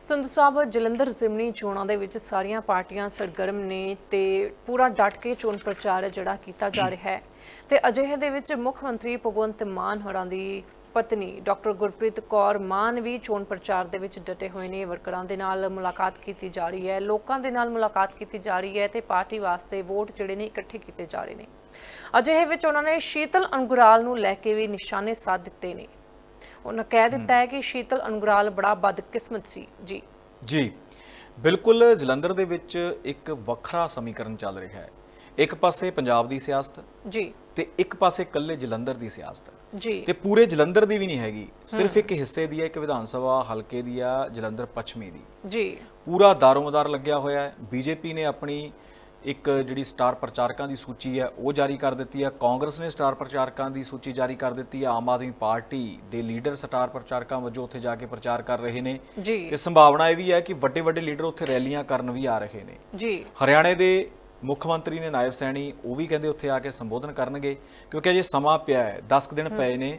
ਸੰਧੂ ਸਾਹਿਬ ਜਲੰਧਰ ਜ਼ਿਮਨੀ ਚੋਣਾਂ ਦੇ ਵਿੱਚ ਸਾਰੀਆਂ ਪਾਰਟੀਆਂ ਸਰਗਰਮ ਨੇ ਤੇ ਪੂਰਾ ਡਟ ਕੇ ਚੋਣ ਪ੍ਰਚਾਰ ਜਿਹੜਾ ਕੀਤਾ ਜਾ। ਰਿਹਾ ਹੈ। ਤੇ ਅਜਿਹੇ ਦੇ ਵਿੱਚ ਮੁੱਖ ਮੰਤਰੀ ਭਗਵੰਤ ਮਾਨ ਹੋਰਾਂ ਦੀ ਪਤਨੀ ਡਾਕਟਰ ਗੁਰਪ੍ਰੀਤ ਕੌਰ ਮਾਨ ਵੀ ਚੋਣ ਪ੍ਰਚਾਰ ਦੇ ਵਿੱਚ ਡਟੇ ਹੋਏ ਨੇ। ਵਰਕਰਾਂ ਦੇ ਨਾਲ ਮੁਲਾਕਾਤ ਕੀਤੀ ਜਾ ਰਹੀ ਹੈ। ਲੋਕਾਂ ਦੇ ਨਾਲ ਮੁਲਾਕਾਤ ਕੀਤੀ ਜਾ ਰਹੀ ਹੈ ਤੇ ਪਾਰਟੀ ਵਾਸਤੇ ਵੋਟ ਜਿਹੜੇ ਨੇ ਇਕੱਠੇ ਕੀਤੇ ਜਾ ਰਹੇ ਨੇ। ਅਜਿਹੇ ਵਿੱਚ ਉਹਨਾਂ ਨੇ ਸ਼ੀਤਲ ਅੰਗੁਰਾਲ ਨੂੰ ਲੈ ਕੇ ਵੀ ਨਿਸ਼ਾਨੇ ਸਾਧ ਦਿੱਤੇ ਨੇ। ਉਹਨਾਂ ਕਹਿ ਦਿੱਤਾ ਹੈ ਕਿ ਸ਼ੀਤਲ ਅੰਗੁਰਾਲ ਬੜਾ ਬਦਕਿਸਮਤ ਸੀ। ਜੀ। ਜੀ। ਬਿਲਕੁਲ ਜਲੰਧਰ ਦੇ ਵਿੱਚ ਇੱਕ ਵੱਖਰਾ ਸਮੀਕਰਨ ਚੱਲ ਰਿਹਾ ਹੈ। ਇੱਕ ਪਾਸੇ ਪੰਜਾਬ ਦੀ ਸਿਆਸਤ ਜੀ। ਤੇ ਇੱਕ ਪਾਸੇ ਇਕੱਲੇ ਜਲੰਧਰ ਦੀ ਸਿਆਸਤ ਜੀ। ਤੇ ਪੂਰੇ ਜਲੰਧਰ ਦੀ ਵੀ ਨਹੀਂ ਹੈਗੀ। ਸਿਰਫ ਇੱਕ ਹਿੱਸੇ ਦੀ ਹੈ ਇੱਕ ਵਿਧਾਨ ਸਭਾ ਹਲਕੇ ਦੀ ਆ ਜਲੰਧਰ ਪੱਛਮੀ ਦੀ। ਜੀ। ਪੂਰਾ ਦਾਰੋਮਦਾਰ ਲੱਗਿਆ ਹੋਇਆ ਹੈ। ਬੀਜੇਪੀ ਨੇ ਆਪਣੀ ਇੱਕ ਜਿਹੜੀ ਸਟਾਰ ਪ੍ਰਚਾਰਕਾਂ ਦੀ ਸੂਚੀ ਹੈ ਉਹ ਜਾਰੀ ਕਰ ਦਿੱਤੀ ਹੈ। ਕਾਂਗਰਸ ਨੇ ਸਟਾਰ ਪ੍ਰਚਾਰਕਾਂ ਦੀ ਸੂਚੀ ਜਾਰੀ ਕਰ ਦਿੱਤੀ ਹੈ। ਆਮ ਆਦਮੀ ਪਾਰਟੀ ਦੇ ਲੀਡਰ ਸਟਾਰ ਪ੍ਰਚਾਰਕਾਂ ਵਜੋਂ ਉੱਥੇ ਜਾ ਕੇ ਪ੍ਰਚਾਰ ਕਰ ਰਹੇ ਨੇ। ਤੇ ਸੰਭਾਵਨਾ ਇਹ ਵੀ ਹੈ ਕਿ ਵੱਡੇ ਵੱਡੇ ਲੀਡਰ ਉੱਥੇ ਰੈਲੀਆਂ ਕਰਨ ਵੀ ਆ ਰਹੇ ਨੇ। ਜੀ। ਹਰਿਆਣੇ ਦੇ ਮੁੱਖ ਮੰਤਰੀ ਨੇ ਨਾਇਬ ਸੈਣੀ ਉਹ ਵੀ ਕਹਿੰਦੇ ਉੱਥੇ ਆ ਕੇ ਸੰਬੋਧਨ ਕਰਨਗੇ ਕਿਉਂਕਿ ਅਜੇ ਸਮਾਂ ਪਿਆ ਹੈ 10 ਕੁ ਦਿਨ ਪਏ ਨੇ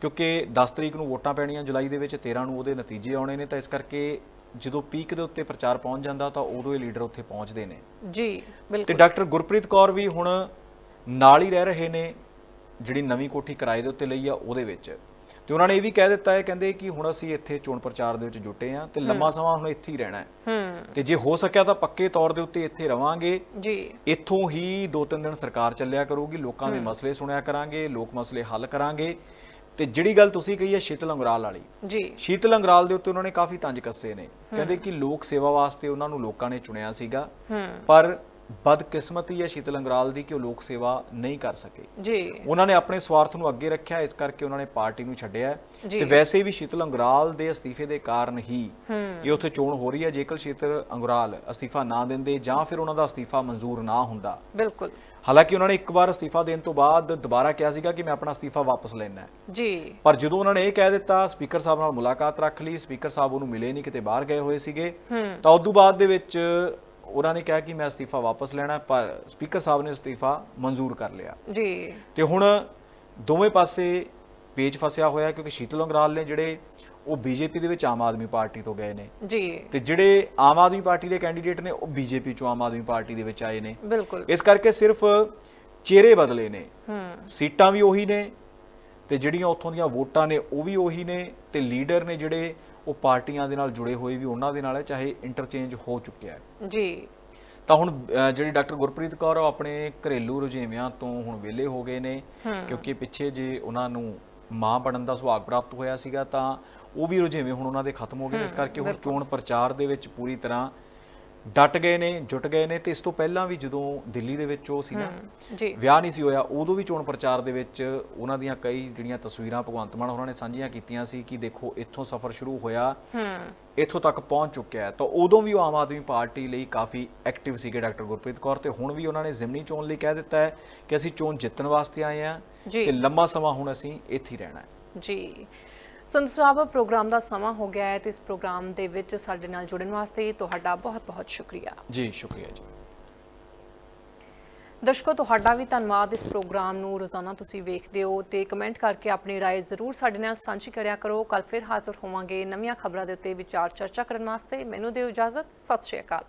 ਕਿਉਂਕਿ 10 ਤਰੀਕ ਨੂੰ ਵੋਟਾਂ ਪੈਣੀਆਂ ਜੁਲਾਈ ਦੇ ਵਿੱਚ 13 ਨੂੰ ਉਹਦੇ ਨਤੀਜੇ ਆਉਣੇ ਨੇ ਤਾਂ ਇਸ ਕਰਕੇ ਜਦੋਂ ਪੀਕ ਦੇ ਉੱਤੇ ਪ੍ਰਚਾਰ ਪਹੁੰਚ ਜਾਂਦਾ ਤਾਂ ਉਦੋਂ ਇਹ ਲੀਡਰ ਉੱਥੇ ਪਹੁੰਚਦੇ ਨੇ। ਜੀ ਤੇ ਬਿਲਕੁਲ। ਡਾਕਟਰ ਗੁਰਪ੍ਰੀਤ ਕੌਰ ਵੀ ਹੁਣ ਨਾਲ ਹੀ ਰਹਿ ਰਹੇ ਨੇ ਜਿਹੜੀ ਨਵੀਂ ਕੋਠੀ ਕਿਰਾਏ ਦੇ ਉੱਤੇ ਲਈ ਆ ਉਹਦੇ ਵਿੱਚ। ਤੇ ਉਹਨਾਂ ਨੇ ਇਹ ਵੀ ਕਹਿ ਦਿੱਤਾ ਹੈ ਕਹਿੰਦੇ ਕਿ ਹੁਣ ਅਸੀਂ ਇੱਥੇ ਚੋਣ ਪ੍ਰਚਾਰ ਦੇ ਵਿੱਚ ਜੁਟੇ ਆ ਤੇ ਲੰਮਾ ਸਮਾਂ ਹੁਣ ਇੱਥੇ ਹੀ ਰਹਿਣਾ ਹੈ। ਤੇ ਜੇ ਹੋ ਸਕਿਆ ਤਾਂ ਪੱਕੇ ਤੌਰ ਦੇ ਉੱਤੇ ਇੱਥੇ ਰਵਾਂਗੇ। ਜੀ। ਇੱਥੋਂ ਹੀ ਦੋ ਤਿੰਨ ਦਿਨ ਸਰਕਾਰ ਚੱਲਿਆ ਕਰੂਗੀ ਲੋਕਾਂ ਦੇ ਮਸਲੇ ਸੁਣਿਆ ਕਰਾਂਗੇ ਲੋਕ ਮਸਲੇ ਹੱਲ ਕਰਾਂਗੇ। ਤੇ ਜਿਹੜੀ ਗੱਲ ਤੁਸੀਂ ਕਹੀ ਹੈ ਸ਼ੀਤਲ ਅੰਗਰਾਲ ਵਾਲੀ। ਜੀ। ਸ਼ੀਤਲ ਅੰਗਰਾਲ ਦੇ ਉੱਤੇ ਉਹਨਾਂ ਨੇ ਕਾਫੀ ਤੰਜ ਕੱਸੇ ਨੇ। ਕਹਿੰਦੇ ਕਿ ਲੋਕ ਸੇਵਾ ਵਾਸਤੇ ਉਹਨਾਂ ਨੂੰ ਲੋਕਾਂ ਨੇ ਚੁਣਿਆ ਸੀਗਾ। ਹੂੰ। ਪਰ ਬਦਕਿਸਮਤੀ ਹੈ ਸ਼ੀਤਲ ਅੰਗਰਾਲ ਦੀ ਕਿ ਉਹ ਲੋਕ ਸੇਵਾ ਨਹੀਂ ਕਰ ਸਕੇ। ਜੀ। ਉਹਨਾਂ ਨੇ ਆਪਣੇ ਸਵਾਰਥ ਨੂੰ ਅੱਗੇ ਰੱਖਿਆ ਇਸ ਕਰਕੇ ਉਹਨਾਂ ਨੇ ਪਾਰਟੀ ਨੂੰ ਛੱਡਿਆ। ਤੇ ਵੈਸੇ ਵੀ ਸ਼ੀਤਲ ਅੰਗਰਾਲ ਦੇ ਅਸਤੀਫੇ ਦੇ ਕਾਰਨ ਹੀ ਇਹ ਉੱਥੇ ਚੋਣ ਹੋ ਰਹੀ ਹੈ। ਜੇਕਰ ਸ਼ੀਤਲ ਅੰਗਰਾਲ ਅਸਤੀਫਾ ਨਾ ਦਿੰਦੇ ਜਾਂ ਫਿਰ ਉਹਨਾਂ ਦਾ ਅਸਤੀਫਾ ਮਨਜ਼ੂਰ ਨਾ ਹੁੰਦਾ। ਬਿਲਕੁਲ। ਹਾਲਾਂਕਿ ਉਹਨਾਂ ਨੇ ਇੱਕ ਵਾਰ ਅਸਤੀਫਾ ਦੇਣ ਤੋਂ ਬਾਅਦ ਦੁਬਾਰਾ ਕਿਹਾ ਸੀਗਾ ਕਿ ਮੈਂ ਆਪਣਾ ਅਸਤੀਫਾ ਵਾਪਸ ਲੈਣਾ ਹੈ। ਜੀ। ਪਰ ਜਦੋਂ ਉਹਨਾਂ ਨੇ ਇਹ ਕਹਿ ਦਿੱਤਾ ਸਪੀਕਰ ਸਾਹਿਬ ਨਾਲ ਮੁਲਾਕਾਤ ਰੱਖ ਲਈ। ਸਪੀਕਰ ਸਾਹਿਬ ਉਹਨੂੰ ਮਿਲੇ ਨਹੀਂ ਕਿਤੇ ਬਾਹਰ ਗਏ ਹੋਏ ਸੀਗੇ। ਤਾਂ ਉਦੋਂ ਬਾਅਦ ਦੇ ਵਿੱਚ ਉਹਨਾਂ ਨੇ ਕਿਹਾ ਕਿ ਮੈਂ ਅਸਤੀਫਾ ਵਾਪਸ ਲੈਣਾ ਪਰ ਸਪੀਕਰ ਸਾਹਿਬ ਨੇ ਅਸਤੀਫਾ ਮਨਜ਼ੂਰ ਕਰ ਲਿਆ। ਜੀ। ਤੇ ਹੁਣ ਦੋਵੇਂ ਪਾਸੇ ਪੇਚ ਫਸਿਆ ਹੋਇਆ ਕਿਉਂਕਿ ਸ਼ੀਤਲ ਅੰਗਰਾਲ ਨੇ ਜਿਹੜੇ ਉਹ ਬੀਜੇਪੀ ਦੇ ਵਿੱਚ ਆਮ ਆਦਮੀ ਪਾਰਟੀ ਤੋਂ ਗਏ ਨੇ। ਜੀ। ਤੇ ਜਿਹੜੇ ਆਮ ਆਦਮੀ ਪਾਰਟੀ ਦੇ ਕੈਂਡੀਡੇਟ ਨੇ ਉਹ ਬੀਜੇਪੀ ਚੋਂ ਆਮ ਆਦਮੀ ਪਾਰਟੀ ਦੇ ਵਿੱਚ ਆਏ ਨੇ। ਬਿਲਕੁਲ। ਇਸ ਕਰਕੇ ਸਿਰਫ ਚਿਹਰੇ ਬਦਲੇ ਨੇ। ਹੂੰ। ਸੀਟਾਂ ਵੀ ਉਹੀ ਨੇ ਤੇ ਜਿਹੜੀਆਂ ਉੱਥੋਂ ਦੀਆਂ ਵੋਟਾਂ ਨੇ ਉਹ ਵੀ ਉਹੀ ਨੇ। ਤੇ ਲੀਡਰ ਨੇ ਜਿਹੜੇ ਉਹ ਪਾਰਟੀਆਂ ਦੇ ਨਾਲ ਜੁੜੇ ਹੋਏ ਵੀ ਉਹਨਾਂ ਦੇ ਨਾਲ ਹੈ ਚਾਹੇ ਇੰਟਰਚੇਂਜ ਹੋ ਚੁੱਕਿਆ ਹੈ ਜੀ। ਤਾਂ ਹੁਣ ਜਿਹੜੀ ਡਾਕਟਰ ਗੁਰਪ੍ਰੀਤ ਕੌਰ ਉਹ ਆਪਣੇ ਘਰੇਲੂ ਰੁਝੇਵਿਆਂ ਤੋਂ ਹੁਣ ਵਿਹਲੇ ਹੋ ਗਏ ਨੇ ਕਿਉਂਕਿ ਪਿੱਛੇ ਜੇ ਉਹਨਾਂ ਨੂੰ ਮਾਂ ਬਣਨ ਦਾ ਸੁਭਾਗ ਪ੍ਰਾਪਤ ਹੋਇਆ ਸੀਗਾ ਤਾਂ ਉਹ ਵੀ ਰੁਝੇਵੇਂ ਹੁਣ ਉਹਨਾਂ ਦੇ ਖਤਮ ਹੋ ਗਏ ਇਸ ਕਰਕੇ ਹੁਣ ਚੋਣ ਪ੍ਰਚਾਰ ਦੇ ਵਿੱਚ ਪੂਰੀ ਤਰ੍ਹਾਂ ਡਟ ਗਏ ਨੇ ਜੁਟ ਗਏ ਨੇ ਤੇ ਇਸ ਤੋਂ ਪਹਿਲਾਂ ਵੀ ਜਦੋਂ ਦਿੱਲੀ ਦੇ ਵਿੱਚ ਉਹ ਸੀ ਨਾ ਜੀ। ਵਿਆਹ ਨਹੀਂ ਸੀ ਹੋਇਆ ਉਦੋਂ ਵੀ ਚੋਣ ਪ੍ਰਚਾਰ ਦੇ ਵਿੱਚ ਉਹਨਾਂ ਦੀਆਂ ਕਈ ਜਿਹੜੀਆਂ ਤਸਵੀਰਾਂ ਭਗਵੰਤ ਮਾਨ ਹੋਰਾਂ ਨੇ ਸਾਂਝੀਆਂ ਕੀਤੀਆਂ ਸੀ ਕਿ ਦੇਖੋ ਇੱਥੋਂ ਸਫ਼ਰ ਸ਼ੁਰੂ ਹੋਇਆ ਇੱਥੋਂ ਤੱਕ ਪਹੁੰਚ ਚੁੱਕਿਆ ਹੈ। ਤਾਂ ਉਦੋਂ ਵੀ ਉਹ ਆਮ ਆਦਮੀ ਪਾਰਟੀ ਲਈ ਕਾਫੀ ਐਕਟਿਵ ਸੀਗੇ ਡਾਕਟਰ ਗੁਰਪ੍ਰੀਤ ਕੌਰ ਤੇ ਹੁਣ ਵੀ ਉਹਨਾਂ ਨੇ ਜ਼ਿਮਨੀ ਚੋਣ ਲਈ ਕਹਿ ਦਿੱਤਾ ਹੈ ਕਿ ਅਸੀਂ ਚੋਣ ਜਿੱਤਣ ਵਾਸਤੇ ਆਏ ਜੀ। ਤੇ ਲੰਮਾ ਸਮਾਂ ਹੁਣ ਅਸੀਂ ਇੱਥੇ ਹੀ ਰਹਿਣਾ ਹੈ। ਜੀ। ਸੰਤ ਸਾਹਿਬ ਪ੍ਰੋਗਰਾਮ ਦਾ ਸਮਾਂ ਹੋ ਗਿਆ ਹੈ ਤੇ ਇਸ ਪ੍ਰੋਗਰਾਮ ਦੇ ਵਿੱਚ ਸਾਡੇ ਨਾਲ ਜੁੜਨ ਵਾਸਤੇ ਤੁਹਾਡਾ ਬਹੁਤ-ਬਹੁਤ ਸ਼ੁਕਰੀਆ ਜੀ ਸ਼ੁਕਰੀਆ ਜੀ ਦਰਸ਼ਕੋ ਤੁਹਾਡਾ ਵੀ ਧੰਨਵਾਦ ਇਸ ਪ੍ਰੋਗਰਾਮ ਨੂੰ ਰੋਜ਼ਾਨਾ ਤੁਸੀਂ ਵੇਖਦੇ ਹੋ ਤੇ ਕਮੈਂਟ ਕਰਕੇ ਆਪਣੀ رائے ਜ਼ਰੂਰ ਸਾਡੇ ਨਾਲ ਸਾਂਝੀ ਕਰਿਆ ਕਰੋ ਕੱਲ ਫਿਰ ਹਾਜ਼ਰ ਹੋਵਾਂਗੇ ਨਵੀਆਂ ਖਬਰਾਂ ਦੇ ਉੱਤੇ ਵਿਚਾਰ ਚਰਚਾ ਕਰਨ ਵਾਸਤੇ ਮੈਨੂੰ ਦਿਓ ਇਜਾਜ਼ਤ ਸਤਿ ਸ਼੍ਰੀ ਅਕਾਲ